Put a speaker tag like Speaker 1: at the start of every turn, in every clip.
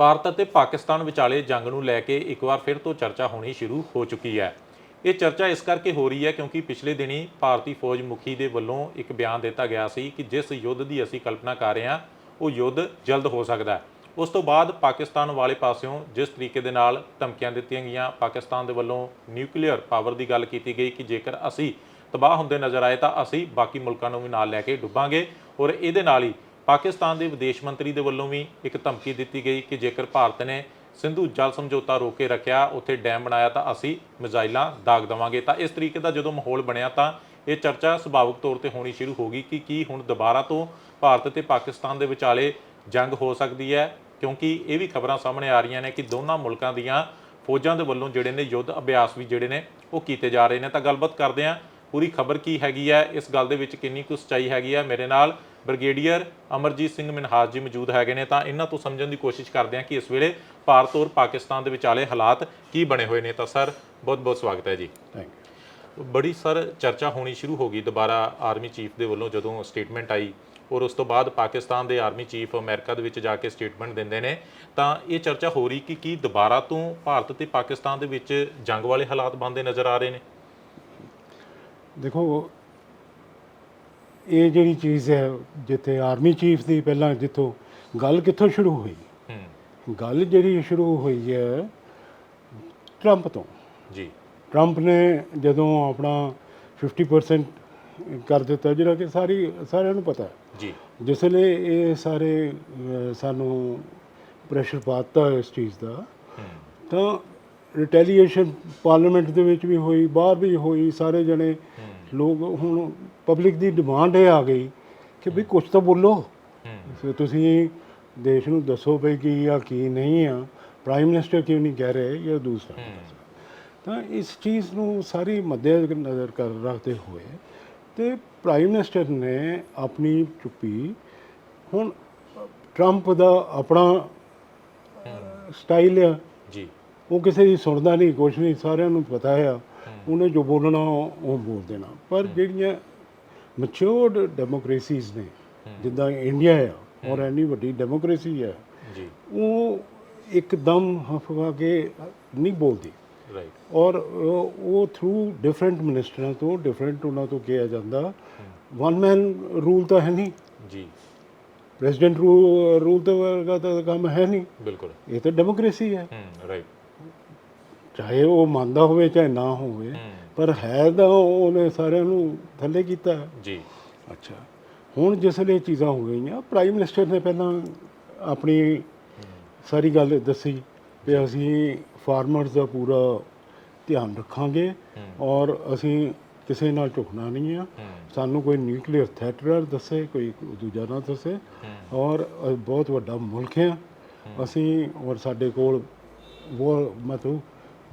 Speaker 1: ਭਾਰਤ ਅਤੇ ਪਾਕਿਸਤਾਨ ਵਿਚਾਲੇ ਜੰਗ ਨੂੰ ਲੈ ਕੇ ਇੱਕ ਵਾਰ ਫਿਰ ਤੋਂ ਚਰਚਾ ਹੋਣੀ ਸ਼ੁਰੂ ਹੋ ਚੁੱਕੀ ਹੈ। ਇਹ ਚਰਚਾ ਇਸ ਕਰਕੇ ਹੋ ਰਹੀ ਹੈ ਕਿਉਂਕਿ ਪਿਛਲੇ ਦਿਨੀ ਭਾਰਤੀ ਫੌਜ ਮੁਖੀ ਦੇ ਵੱਲੋਂ ਇੱਕ ਬਿਆਨ ਦਿੱਤਾ ਗਿਆ ਸੀ ਕਿ ਜਿਸ ਯੁੱਧ ਦੀ ਅਸੀਂ ਕਲਪਨਾ ਕਰ ਰਹੇ ਹਾਂ, ਉਹ ਯੁੱਧ ਜਲਦ ਹੋ ਸਕਦਾ ਹੈ। ਉਸ ਤੋਂ ਬਾਅਦ ਪਾਕਿਸਤਾਨ ਵਾਲੇ ਪਾਸਿਓਂ ਜਿਸ ਤਰੀਕੇ ਦੇ ਨਾਲ ਧਮਕੀਆਂ ਦਿੱਤੀਆਂ ਗਈਆਂ, ਪਾਕਿਸਤਾਨ ਦੇ ਵੱਲੋਂ ਨਿਊਕਲੀਅਰ ਪਾਵਰ ਦੀ ਗੱਲ ਕੀਤੀ ਗਈ ਕਿ ਜੇਕਰ ਅਸੀਂ ਤਬਾਹ ਹੁੰਦੇ ਨਜ਼ਰ ਆਏ ਤਾਂ ਅਸੀਂ ਬਾਕੀ ਮੁਲਕਾਂ ਨੂੰ ਵੀ ਨਾਲ ਲੈ ਕੇ ਡੁੱਬਾਂਗੇ ਔਰ ਇਹਦੇ ਨਾਲ ਹੀ ਪਾਕਿਸਤਾਨ ਦੇ ਵਿਦੇਸ਼ ਮੰਤਰੀ ਦੇ ਵੱਲੋਂ ਵੀ ਇੱਕ ਧਮਕੀ ਦਿੱਤੀ ਗਈ ਕਿ ਜੇਕਰ ਭਾਰਤ ਨੇ ਸਿੰਧੂ ਜਲ ਸਮਝੌਤਾ ਰੋਕ ਕੇ ਰੱਖਿਆ, ਉੱਥੇ ਡੈਮ ਬਣਾਇਆ ਤਾਂ ਅਸੀਂ ਮਿਜ਼ਾਈਲਾਂ ਦਾਗ ਦਵਾਂਗੇ। ਤਾਂ ਇਸ ਤਰੀਕੇ ਦਾ ਜਦੋਂ ਮਾਹੌਲ ਬਣਿਆ ਤਾਂ ਇਹ ਚਰਚਾ ਸੁਭਾਵਿਕ ਤੌਰ ਤੇ ਹੋਣੀ ਸ਼ੁਰੂ ਹੋ ਗਈ ਕਿ ਕੀ ਹੁਣ ਦੁਬਾਰਾ ਤੋਂ ਭਾਰਤ ਤੇ ਪਾਕਿਸਤਾਨ ਦੇ ਵਿਚਾਲੇ ਜੰਗ ਹੋ ਸਕਦੀ ਹੈ, ਕਿਉਂਕਿ ਇਹ ਵੀ ਖਬਰਾਂ ਸਾਹਮਣੇ ਆ ਰਹੀਆਂ ਨੇ ਕਿ ਦੋਨਾਂ ਮੁਲਕਾਂ ਦੀਆਂ ਫੌਜਾਂ ਦੇ ਵੱਲੋਂ ਜਿਹੜੇ ਨੇ ਯੁੱਧ ਅਭਿਆਸ ਵੀ ਜਿਹੜੇ ਨੇ ਉਹ ਕੀਤੇ ਜਾ ਰਹੇ ਨੇ। ਤਾਂ ਗੱਲਬਾਤ ਕਰਦੇ ਹਾਂ ਪੂਰੀ ਖਬਰ ਕੀ ਹੈਗੀ ਹੈ? ਇਸ ਗੱਲ ਦੇ ਵਿੱਚ ਕਿੰਨੀ ਕੁ ਸੱਚਾਈ ਹੈਗੀ ਹੈ? ਮੇਰੇ ਨਾਲ ਬ੍ਰਿਗੇਡੀਅਰ ਅਮਰਜੀਤ ਸਿੰਘ ਮਿਨਹਾਜ ਜੀ ਮੌਜੂਦ ਹੈਗੇ ਨੇ। ਤਾਂ ਇਹਨਾਂ ਤੋਂ ਸਮਝਣ ਦੀ ਕੋਸ਼ਿਸ਼ ਕਰਦੇ ਹਾਂ ਕਿ ਇਸ ਵੇਲੇ ਭਾਰਤ ਔਰ ਪਾਕਿਸਤਾਨ ਦੇ ਵਿਚਾਲੇ ਹਾਲਾਤ ਕੀ ਬਣੇ ਹੋਏ ਨੇ। ਤਾਂ ਸਰ ਬਹੁਤ ਬਹੁਤ ਸਵਾਗਤ ਹੈ ਜੀ।
Speaker 2: ਥੈਂਕ ਯੂ
Speaker 1: ਬੜੀ ਸਰ ਚਰਚਾ ਹੋਣੀ ਸ਼ੁਰੂ ਹੋ ਗਈ ਦੁਬਾਰਾ ਆਰਮੀ ਚੀਫ ਦੇ ਵੱਲੋਂ ਜਦੋਂ ਸਟੇਟਮੈਂਟ ਆਈ ਔਰ ਉਸ ਤੋਂ ਬਾਅਦ ਪਾਕਿਸਤਾਨ ਦੇ ਆਰਮੀ ਚੀਫ ਅਮਰੀਕਾ ਦੇ ਵਿੱਚ ਜਾ ਕੇ ਸਟੇਟਮੈਂਟ ਦਿੰਦੇ ਨੇ। ਤਾਂ ਇਹ ਚਰਚਾ ਹੋ ਰਹੀ ਕਿ ਕੀ ਦੁਬਾਰਾ ਤੋਂ ਭਾਰਤ ਤੇ ਪਾਕਿਸਤਾਨ ਦੇ ਵਿੱਚ ਜੰਗ ਵਾਲੇ ਹਾਲਾਤ ਬਣਦੇ ਨਜ਼ਰ ਆ ਰਹੇ ਨੇ?
Speaker 2: ਦੇਖੋ ਇਹ ਜਿਹੜੀ ਚੀਜ਼ ਹੈ ਜਿੱਥੇ ਆਰਮੀ ਚੀਫ ਦੀ ਪਹਿਲਾਂ ਜਿੱਥੋਂ ਗੱਲ ਕਿੱਥੋਂ ਸ਼ੁਰੂ ਹੋਈ? ਗੱਲ ਜਿਹੜੀ ਸ਼ੁਰੂ ਹੋਈ ਹੈ ਟਰੰਪ ਤੋਂ।
Speaker 1: ਜੀ।
Speaker 2: ਟਰੰਪ ਨੇ ਜਦੋਂ ਆਪਣਾ 50% ਕਰ ਦਿੱਤਾ ਜਿਹੜਾ ਕਿ ਸਾਰੀ ਸਾਰਿਆਂ ਨੂੰ ਪਤਾ ਹੈ।
Speaker 1: ਜੀ।
Speaker 2: ਜਿਸ ਲਈ ਇਹ ਸਾਰੇ ਸਾਨੂੰ ਪ੍ਰੈਸ਼ਰ ਪਾਤਾ ਇਸ ਚੀਜ਼ ਦਾ। ਤਾਂ ਰਿਟੈਲੀਏਸ਼ਨ ਪਾਰਲੀਮੈਂਟ ਦੇ ਵਿੱਚ ਵੀ ਹੋਈ ਬਾਹਰ ਵੀ ਹੋਈ ਸਾਰੇ ਜਣੇ ਲੋਕ ਹੁਣ ਪਬਲਿਕ ਦੀ ਡਿਮਾਂਡ ਇਹ ਆ ਗਈ ਕਿ ਵੀ ਕੁਝ ਤਾਂ ਬੋਲੋ।
Speaker 1: ਹੂੰ।
Speaker 2: ਫਿਰ ਤੁਸੀਂ ਦੇਸ਼ ਨੂੰ ਦੱਸੋ ਭਈ ਕੀ ਆ ਕੀ ਨਹੀਂ ਆ। ਪ੍ਰਾਈਮ ਮਿਨਿਸਟਰ ਕਿਉਂ ਨਹੀਂ ਕਹਿ ਰਹੇ ਜਾਂ ਦੂਸਰਾ
Speaker 1: ਹੂੰ।
Speaker 2: ਤਾਂ ਇਸ ਚੀਜ਼ ਨੂੰ ਸਾਰੀ ਮੱਦੇ ਨਜ਼ਰ ਕਰ ਰੱਖਦੇ ਹੋਏ ਤੇ ਪ੍ਰਾਈਮ ਮਿਨਿਸਟਰ ਨੇ ਆਪਣੀ ਚੁੱਪੀ ਹੁਣ ਟਰੰਪ ਦਾ ਆਪਣਾ ਸਟਾਈਲ ਆ।
Speaker 1: ਜੀ।
Speaker 2: ਉਹ ਕਿਸੇ ਦੀ ਸੁਣਦਾ ਨਹੀਂ ਕੁਛ ਨਹੀਂ ਸਾਰਿਆਂ ਨੂੰ ਪਤਾ ਆ। ਉਹਨੇ ਜੋ ਬੋਲਣਾ ਉਹ ਬੋਲ ਦੇਣਾ। ਪਰ ਜਿਹੜੀਆਂ ਮੈਚੁਰਡ ਡੈਮੋਕ੍ਰੇਸੀਜ਼ ਨੇ ਜਿੱਦਾਂ ਇੰਡੀਆ ਆ ਔਰ ਇੰਨੀ ਵੱਡੀ ਡੈਮੋਕ੍ਰੇਸੀ ਹੈ
Speaker 1: ਜੀ।
Speaker 2: ਉਹ ਇੱਕਦਮ ਹਫਵਾ ਕੇ ਨਹੀਂ ਬੋਲਦੀ।
Speaker 1: ਰਾਈਟ
Speaker 2: ਔਰ ਉਹ ਥਰੂ ਡਿਫਰੈਂਟ ਮਿਨਿਸਟਰਾਂ ਤੋਂ ਡਿਫਰੈਂਟ ਉਹਨਾਂ ਤੋਂ ਕਿਹਾ ਜਾਂਦਾ ਵਨ ਮੈਨ ਰੂਲ ਤਾਂ ਹੈ ਨਹੀਂ।
Speaker 1: ਜੀ।
Speaker 2: ਪ੍ਰੈਜ਼ੀਡੈਂਟ ਰੂਲ ਤਾਂ ਵਰਗਾ ਤਾਂ ਕੰਮ ਹੈ ਨਹੀਂ।
Speaker 1: ਬਿਲਕੁਲ।
Speaker 2: ਇਹ ਤਾਂ ਡੈਮੋਕ੍ਰੇਸੀ ਹੈ
Speaker 1: ਹੂੰ ਰਾਈਟ
Speaker 2: ਚਾਹੇ ਉਹ ਮੰਨਦਾ ਹੋਵੇ ਚਾਹੇ ਨਾ ਹੋਵੇ ਪਰ ਹੈ ਤਾਂ ਉਹਨੇ ਸਾਰਿਆਂ ਨੂੰ ਥੱਲੇ ਕੀਤਾ।
Speaker 1: ਜੀ।
Speaker 2: ਅੱਛਾ। ਹੁਣ ਜਿਸ ਇਹ ਚੀਜ਼ਾਂ ਹੋ ਗਈਆਂ ਪ੍ਰਾਈਮ ਮਿਨਿਸਟਰ ਨੇ ਪਹਿਲਾਂ ਆਪਣੀ ਸਾਰੀ ਗੱਲ ਦੱਸੀ ਕਿ ਅਸੀਂ ਫਾਰਮਰਸ ਦਾ ਪੂਰਾ ਧਿਆਨ ਰੱਖਾਂਗੇ ਔਰ ਅਸੀਂ ਕਿਸੇ ਨਾਲ ਝੁਕਣਾ ਨਹੀਂ ਆ। ਸਾਨੂੰ ਕੋਈ ਨਿਊਕਲੀਅਰ ਥ੍ਰੈਟਰ ਦੱਸੇ ਕੋਈ ਦੂਜਾ ਨਾ ਦੱਸੇ। ਔਰ ਬਹੁਤ ਵੱਡਾ ਮੁਲਕ ਹੈ। ਅਸੀਂ ਔਰ ਸਾਡੇ ਕੋਲ ਉਹ ਮਤਲਬ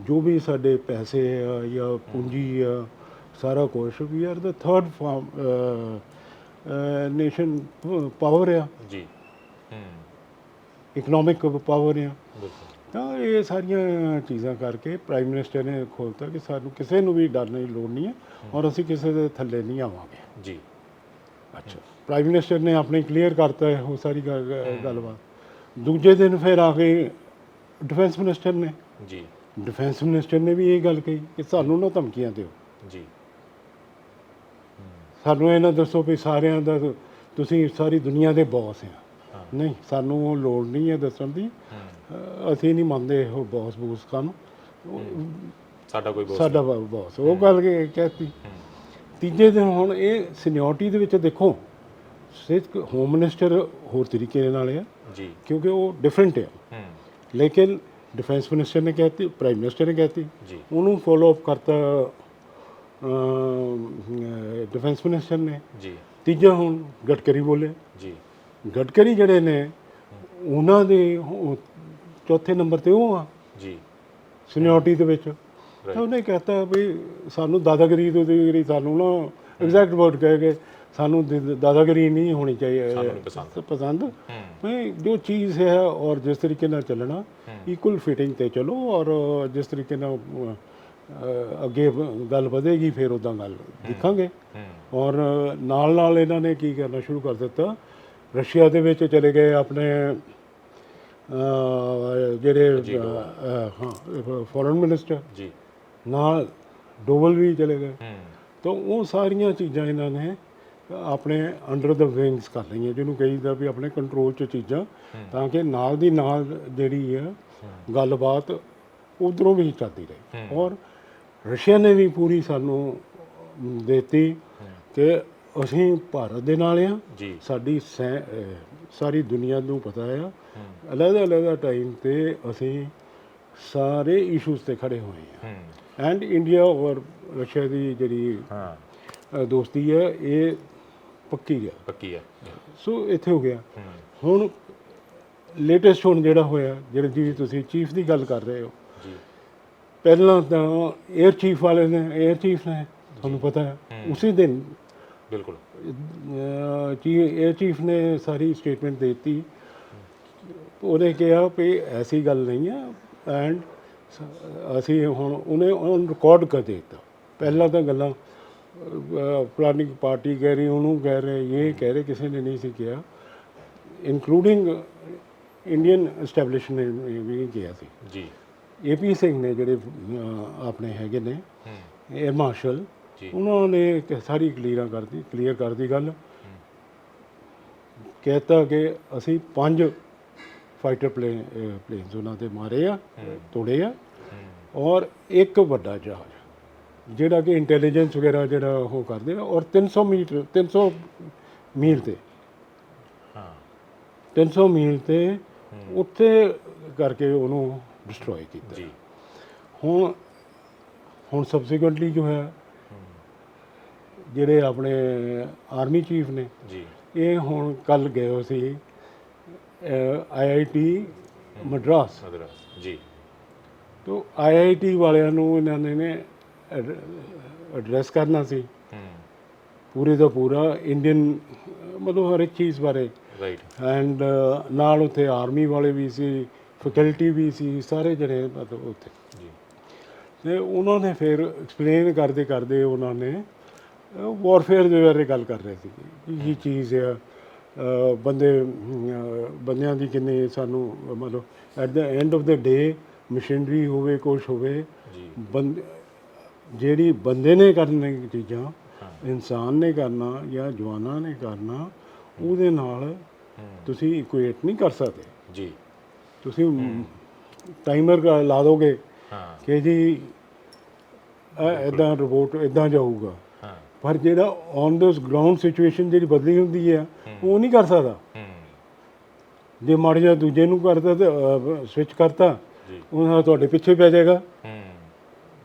Speaker 2: ਜੋ ਵੀ ਸਾਡੇ ਪੈਸੇ ਆ ਜਾਂ ਪੂੰਜੀ ਆ ਸਾਰਾ ਕੁਝ we are the third nation power ਆ।
Speaker 1: ਜੀ।
Speaker 2: ਇਕਨੋਮਿਕ ਪਾਵਰ ਆ। ਤਾਂ ਇਹ ਸਾਰੀਆਂ ਚੀਜ਼ਾਂ ਕਰਕੇ ਪ੍ਰਾਈਮ ਮਿਨਿਸਟਰ ਨੇ ਖੋਲਤਾ ਕਿ ਸਾਨੂੰ ਕਿਸੇ ਨੂੰ ਵੀ ਡਰਨ ਦੀ ਲੋੜ ਨਹੀਂ ਹੈ। ਔਰ ਅਸੀਂ ਕਿਸੇ ਦੇ ਥੱਲੇ ਨਹੀਂ ਆਵਾਂਗੇ।
Speaker 1: ਜੀ।
Speaker 2: ਅੱਛਾ। ਪ੍ਰਾਈਮ ਮਿਨਿਸਟਰ ਨੇ ਆਪਣੀ ਕਲੀਅਰ ਕਰਤਾ ਹੈ ਉਹ ਸਾਰੀ ਗੱਲ- ਗੱਲਬਾਤ। ਦੂਜੇ ਦਿਨ ਫਿਰ ਆ ਕੇ ਡਿਫੈਂਸ ਮਿਨਿਸਟਰ ਨੇ
Speaker 1: ਜੀ।
Speaker 2: ਡਿਫੈਂਸ ਮਿਨਿਸਟਰ ਨੇ ਵੀ ਇਹ ਗੱਲ ਕਹੀ ਕਿ ਸਾਨੂੰ ਨਾ ਧਮਕੀਆਂ ਦਿਓ।
Speaker 1: ਜੀ।
Speaker 2: ਸਾਨੂੰ ਇਹ ਨਾ ਦੱਸੋ ਵੀ ਸਾਰਿਆਂ ਦਾ ਤੁਸੀਂ ਸਾਰੀ ਦੁਨੀਆ ਦੇ ਬੌਸ ਆ।
Speaker 1: ਹਾਂ।
Speaker 2: ਨਹੀਂ ਸਾਨੂੰ ਉਹ ਲੋੜ ਨਹੀਂ ਹੈ ਦੱਸਣ ਦੀ।
Speaker 1: ਹੂੰ।
Speaker 2: ਅਸੀਂ ਨਹੀਂ ਮੰਨਦੇ ਉਹ ਬੌਸ ਬੂਸ ਕੰਮ
Speaker 1: ਸਾਡਾ ਕੋਈ ਬੋਸ
Speaker 2: ਸਾਡਾ ਬੌਸ ਉਹ ਗੱਲ ਕਹਿਤੀ। ਤੀਜੇ ਦਿਨ ਹੁਣ ਇਹ ਸੀਨੀਅਰਟੀ ਦੇ ਵਿੱਚ ਦੇਖੋ ਸਿੱਖ ਹੋਮ ਮਿਨਿਸਟਰ ਹੋਰ ਤਰੀਕੇ ਨਾਲ ਆ।
Speaker 1: ਜੀ।
Speaker 2: ਕਿਉਂਕਿ ਉਹ ਡਿਫਰੈਂਟ
Speaker 1: ਹੂੰ।
Speaker 2: ਲੇਕਿਨ ਡਿਫੈਂਸ ਮਿਨਿਸਟਰ ਨੇ ਕਹਿਤੀ ਪ੍ਰਾਈਮ ਮਿਨਿਸਟਰ ਨੇ ਕਹਿਤੀ।
Speaker 1: ਜੀ।
Speaker 2: ਉਹਨੂੰ ਫੋਲੋ ਅਪ ਕਰਤਾ ਡਿਫੈਂਸ ਮਿਨਿਸਟਰ ਨੇ।
Speaker 1: ਜੀ।
Speaker 2: ਤੀਜਾ ਹੁਣ ਗਡਕਰੀ ਬੋਲੇ।
Speaker 1: ਜੀ।
Speaker 2: ਗਡਕਰੀ ਜਿਹੜੇ ਨੇ ਉਹਨਾਂ ਦੇ ਚੌਥੇ ਨੰਬਰ ਤੇ ਉਹ ਆ।
Speaker 1: ਜੀ।
Speaker 2: ਸੀਨੀਅਰਟੀ ਦੇ ਵਿੱਚ। ਤਾਂ ਉਹਨੇ ਕਹਤਾ ਵੀ ਸਾਨੂੰ ਦਾਦਾਗਿਰੀ ਤੋਂ ਦੀ ਸਾਨੂੰ ਨਾ ਐਗਜ਼ੈਕਟ ਵਰਡ ਕਹਿ ਕੇ ਸਾਨੂੰ ਦ- ਦਾਦਾਗਿਰੀ ਨਹੀਂ ਹੋਣੀ ਚਾਹੀਏ
Speaker 1: ਸਾਨੂੰ ਨਹੀਂ ਪਸੰਦ।
Speaker 2: ਪਸੰਦ। ਜੋ ਚੀਜ਼ ਹੈ ਔਰ ਜਿਸ ਤਰੀਕੇ ਨਾਲ ਚੱਲਣਾ ਇਕੁਅਲ ਫਿਟਿੰਗ ਤੇ ਚਲੋ ਔਰ ਜਿਸ ਤਰੀਕੇ ਨਾਲ ਅ, ਅੱਗੇ ਗੱਲ ਵਧੇਗੀ ਫਿਰ ਉਦਾਂ ਗੱਲ ਦੇਖਾਂਗੇ। ਔਰ ਨਾਲ ਨਾਲ ਇਹਨਾਂ ਨੇ ਕੀ ਕਰਨਾ ਸ਼ੁਰੂ ਕਰ ਦਿੱਤਾ। ਰਸ਼ੀਆ ਦੇ ਵਿੱਚ ਚਲੇ ਗਏ ਆਪਣੇ ਜਿਹੜੇ ਹਾਂ ਫੋਰਨ ਮਿਨਿਸਟਰ
Speaker 1: ਜੀ।
Speaker 2: ਨਾਲ ਡੋਵਲ ਵੀ ਚਲੇ ਗਏ।
Speaker 1: ਹੂੰ।
Speaker 2: ਤਾਂ ਉਹ ਸਾਰੀਆਂ ਚੀਜ਼ਾਂ ਇਹਨਾਂ ਨੇ ਆਪਣੇ ਅੰਡਰ ਦ ਵਿੰਗਸ ਕਰ ਲਈਆਂ ਜਿਹਨੂੰ ਕਹੀਦਾ ਵੀ ਆਪਣੇ ਕੰਟਰੋਲ 'ਚ ਚੀਜ਼ਾਂ ਤਾਂ ਕਿ ਨਾਲ ਦੀ ਨਾਲ ਜਿਹੜੀ ਆ ਗੱਲਬਾਤ ਉਧਰੋਂ ਵੀ ਚੱਲਦੀ ਰਹੀ। ਔਰ ਰਸ਼ੀਆ ਨੇ ਵੀ ਪੂਰੀ ਸਾਨੂੰ ਦਿੱਤੀ ਕਿ ਅਸੀਂ ਭਾਰਤ ਦੇ ਨਾਲ ਆ। ਸਾਡੀ ਸਾਰੀ ਦੁਨੀਆ ਨੂੰ ਪਤਾ ਆ। ਅਲੱਗ ਅਲੱਗ ਟਾਈਮ ਤੇ ਅਸੀਂ ਸਾਰੇ ਇਸ਼ੂਜ਼ ਤੇ ਖੜੇ ਹੋਏ ਆ।
Speaker 1: ਹੂੰ।
Speaker 2: ਐਂਡ ਇੰਡੀਆ ਔਰ ਰਸ਼ੀਆ ਦੀ ਜਿਹੜੀ
Speaker 1: ਹਾਂ।
Speaker 2: ਦੋਸਤੀ ਹੈ ਇਹ ਪੱਕੀ ਗਿਆ।
Speaker 1: ਪੱਕੀ ਹੈ
Speaker 2: ਸੋ ਇੱਥੇ ਹੋ ਗਿਆ। ਹੁਣ ਲੇਟੈਸਟ ਹੁਣ ਜਿਹੜਾ ਹੋਇਆ ਜਿਹੜੇ ਜੀ ਤੁਸੀਂ ਚੀਫ ਦੀ ਗੱਲ ਕਰ ਰਹੇ ਹੋ।
Speaker 1: ਜੀ।
Speaker 2: ਪਹਿਲਾਂ ਤਾਂ 에ਅਰ ਚੀਫ ਵਾਲੇ ਨੇ 에ਅਰ ਚੀਫ ਨੇ ਤੁਹਾਨੂੰ ਪਤਾ ਹੈ ਉਸੇ ਦਿਨ
Speaker 1: ਬਿਲਕੁਲ।
Speaker 2: ਜੀ 에ਅਰ ਚੀਫ ਨੇ ਸਾਰੀ ਸਟੇਟਮੈਂਟ ਦੇ ਦਿੱਤੀ। ਉਹਨੇ ਕਿਹਾ ਕਿ ਐਸੀ ਗੱਲ ਨਹੀਂ ਹੈ ਐਂਡ ਅਸੀਂ ਹੁਣ ਉਹਨੇ ਉਹਨ ਰਿਕਾਰਡ ਕਰ ਦਿੱਤਾ। ਪਹਿਲਾਂ ਤਾਂ ਗੱਲਾਂ ਫਲਾਨੀ ਪਾਰਟੀ ਕਹਿ ਰਹੀ ਉਹਨੂੰ ਕਹਿ ਰਹੇ ਇਹ ਕਹਿ ਰਹੇ ਕਿਸੇ ਨੇ ਨਹੀਂ ਸੀ ਕਿਹਾ। ਇਨਕਲੂਡਿੰਗ ਇੰਡੀਅਨ ਐਸਟੈਬਲਿਸ਼ਮੈਂਟ ਨੇ ਵੀ ਕਿਹਾ ਸੀ।
Speaker 1: ਜੀ।
Speaker 2: ਏਪੀ ਸਿੰਘ ਨੇ ਜਿਹੜੇ ਆਪਣੇ ਹੈਗੇ ਨੇ
Speaker 1: ਹੂੰ।
Speaker 2: 에ਅਰ ਮਾਰਸ਼ਲ ਉਹਨਾਂ ਨੇ ਸਾਰੀ ਕਲੀਅਰਾਂ ਕਰਦੀ ਕਲੀਅਰ ਕਰਦੀ ਗੱਲ। ਕਹਤਾ ਕਿ ਅਸੀਂ ਪੰਜ ਫਾਈਟਰ ਪਲੇਨ ਪਲੇਨਸ ਉਹਨਾਂ ਦੇ ਮਾਰੇ ਆ ਤੋੜੇ ਆ ਔਰ ਇੱਕ ਵੱਡਾ ਜਹਾਜ਼। ਜਿਹੜਾ ਕਿ ਇੰਟੈਲੀਜੈਂਸ ਵਗੈਰਾ ਜਿਹੜਾ ਉਹ ਕਰਦੇ ਆ ਔਰ 300 ਮੀਟਰ 300 ਮੀਲ ਤੇ।
Speaker 1: ਹਾਂ।
Speaker 2: 300 ਮੀਲ ਤੇ ਉੱਥੇ ਕਰਕੇ ਉਹਨੂੰ ਡਿਸਟਰੋਏ ਕੀਤਾ।
Speaker 1: ਜੀ।
Speaker 2: ਹੁਣ ਹੁਣ ਸਬਸੀਕੁਐਂਟਲੀ ਜੋ ਹੈ ਜਿਹੜੇ ਆਪਣੇ ਆਰਮੀ ਚੀਫ ਨੇ
Speaker 1: ਜੀ।
Speaker 2: ਇਹ ਹੁਣ ਕੱਲ ਗਏ ਹੋ ਸੀ ਆਈਆਈਟੀ ਮਦਰਾਸ।
Speaker 1: ਮਦਰਾਸ ਜੀ।
Speaker 2: ਤੋਂ ਆਈਆਈਟੀ ਵਾਲਿਆਂ ਨੂੰ ਇਹਨਾਂ ਨੇ ਨੇ ਐਡਰੈਸ ਕਰਨਾ ਸੀ।
Speaker 1: ਹੂੰ।
Speaker 2: ਪੂਰੇ ਦਾ ਪੂਰਾ ਇੰਡੀਅਨ ਮਤਲਬ ਹਰ ਇੱਕ ਚੀਜ਼ ਬਾਰੇ।
Speaker 1: ਰਾਈਟ
Speaker 2: ਐਂਡ ਨਾਲ ਉੱਥੇ ਆਰਮੀ ਵਾਲੇ ਵੀ ਸੀ ਫੈਕਲਟੀ ਵੀ ਸੀ ਸਾਰੇ ਜਿਹੜੇ ਮਤਲਬ ਉੱਥੇ।
Speaker 1: ਜੀ।
Speaker 2: ਤੇ ਉਹਨਾਂ ਨੇ ਫਿਰ ਐਕਸਪਲੇਨ ਕਰਦੇ ਕਰਦੇ ਉਹਨਾਂ ਨੇ ਵਾਰਫੇਅਰ ਦੇ ਬਾਰੇ ਗੱਲ ਕਰ ਰਹੇ ਸੀ ਇਹ ਚੀਜ਼ ਅਹ ਬੰਦੇ ਬੰਦਿਆਂ ਦੀ ਕਿੰਨੀ ਸਾਨੂੰ ਮਤਲਬ at the end of the day machinery ਹੋਵੇ ਕੁਛ ਹੋਵੇ
Speaker 1: ਜੀ।
Speaker 2: ਬੰਦ ਜਿਹੜੀ ਬੰਦੇ ਨੇ ਕਰਨੀ ਚੀਜ਼ਾਂ ਇਨਸਾਨ ਨੇ ਕਰਨਾ ਜਾਂ ਜਵਾਨਾਂ ਨੇ ਕਰਨਾ ਉਹਦੇ ਨਾਲ ਤੁਸੀਂ ਇਕੁਏਟ ਨਹੀਂ ਕਰ ਸਕਦੇ।
Speaker 1: ਜੀ।
Speaker 2: ਤੁਸੀਂ ਟਾਈਮਰ ਲਾ ਦੋਗੇ
Speaker 1: ਹਾਂ।
Speaker 2: ਕਿ ਜੀ ਇਦਾਂ ਰਿਪੋਰਟ ਇਦਾਂ ਜਾਊਗਾ।
Speaker 1: ਹਾਂ।
Speaker 2: ਪਰ ਜਿਹੜਾ ਔਨ ਦਿਸ ਗਰਾਊਂਡ ਸਿਚੁਏਸ਼ਨ ਜਿਹੜੀ ਬਦਲੀ ਹੁੰਦੀ ਹੈ ਉਹ ਨਹੀਂ ਕਰ ਸਕਦਾ। ਜੇ ਮਾੜਾ ਜਿਹਾ ਦੂਜੇ ਨੂੰ ਕਰਦਾ ਤੇ ਸਵਿਚ ਕਰਤਾ
Speaker 1: ਜੀ।
Speaker 2: ਉਹਨਾਂ ਤੁਹਾਡੇ ਪਿੱਛੇ ਪੈ ਜਾਏਗਾ।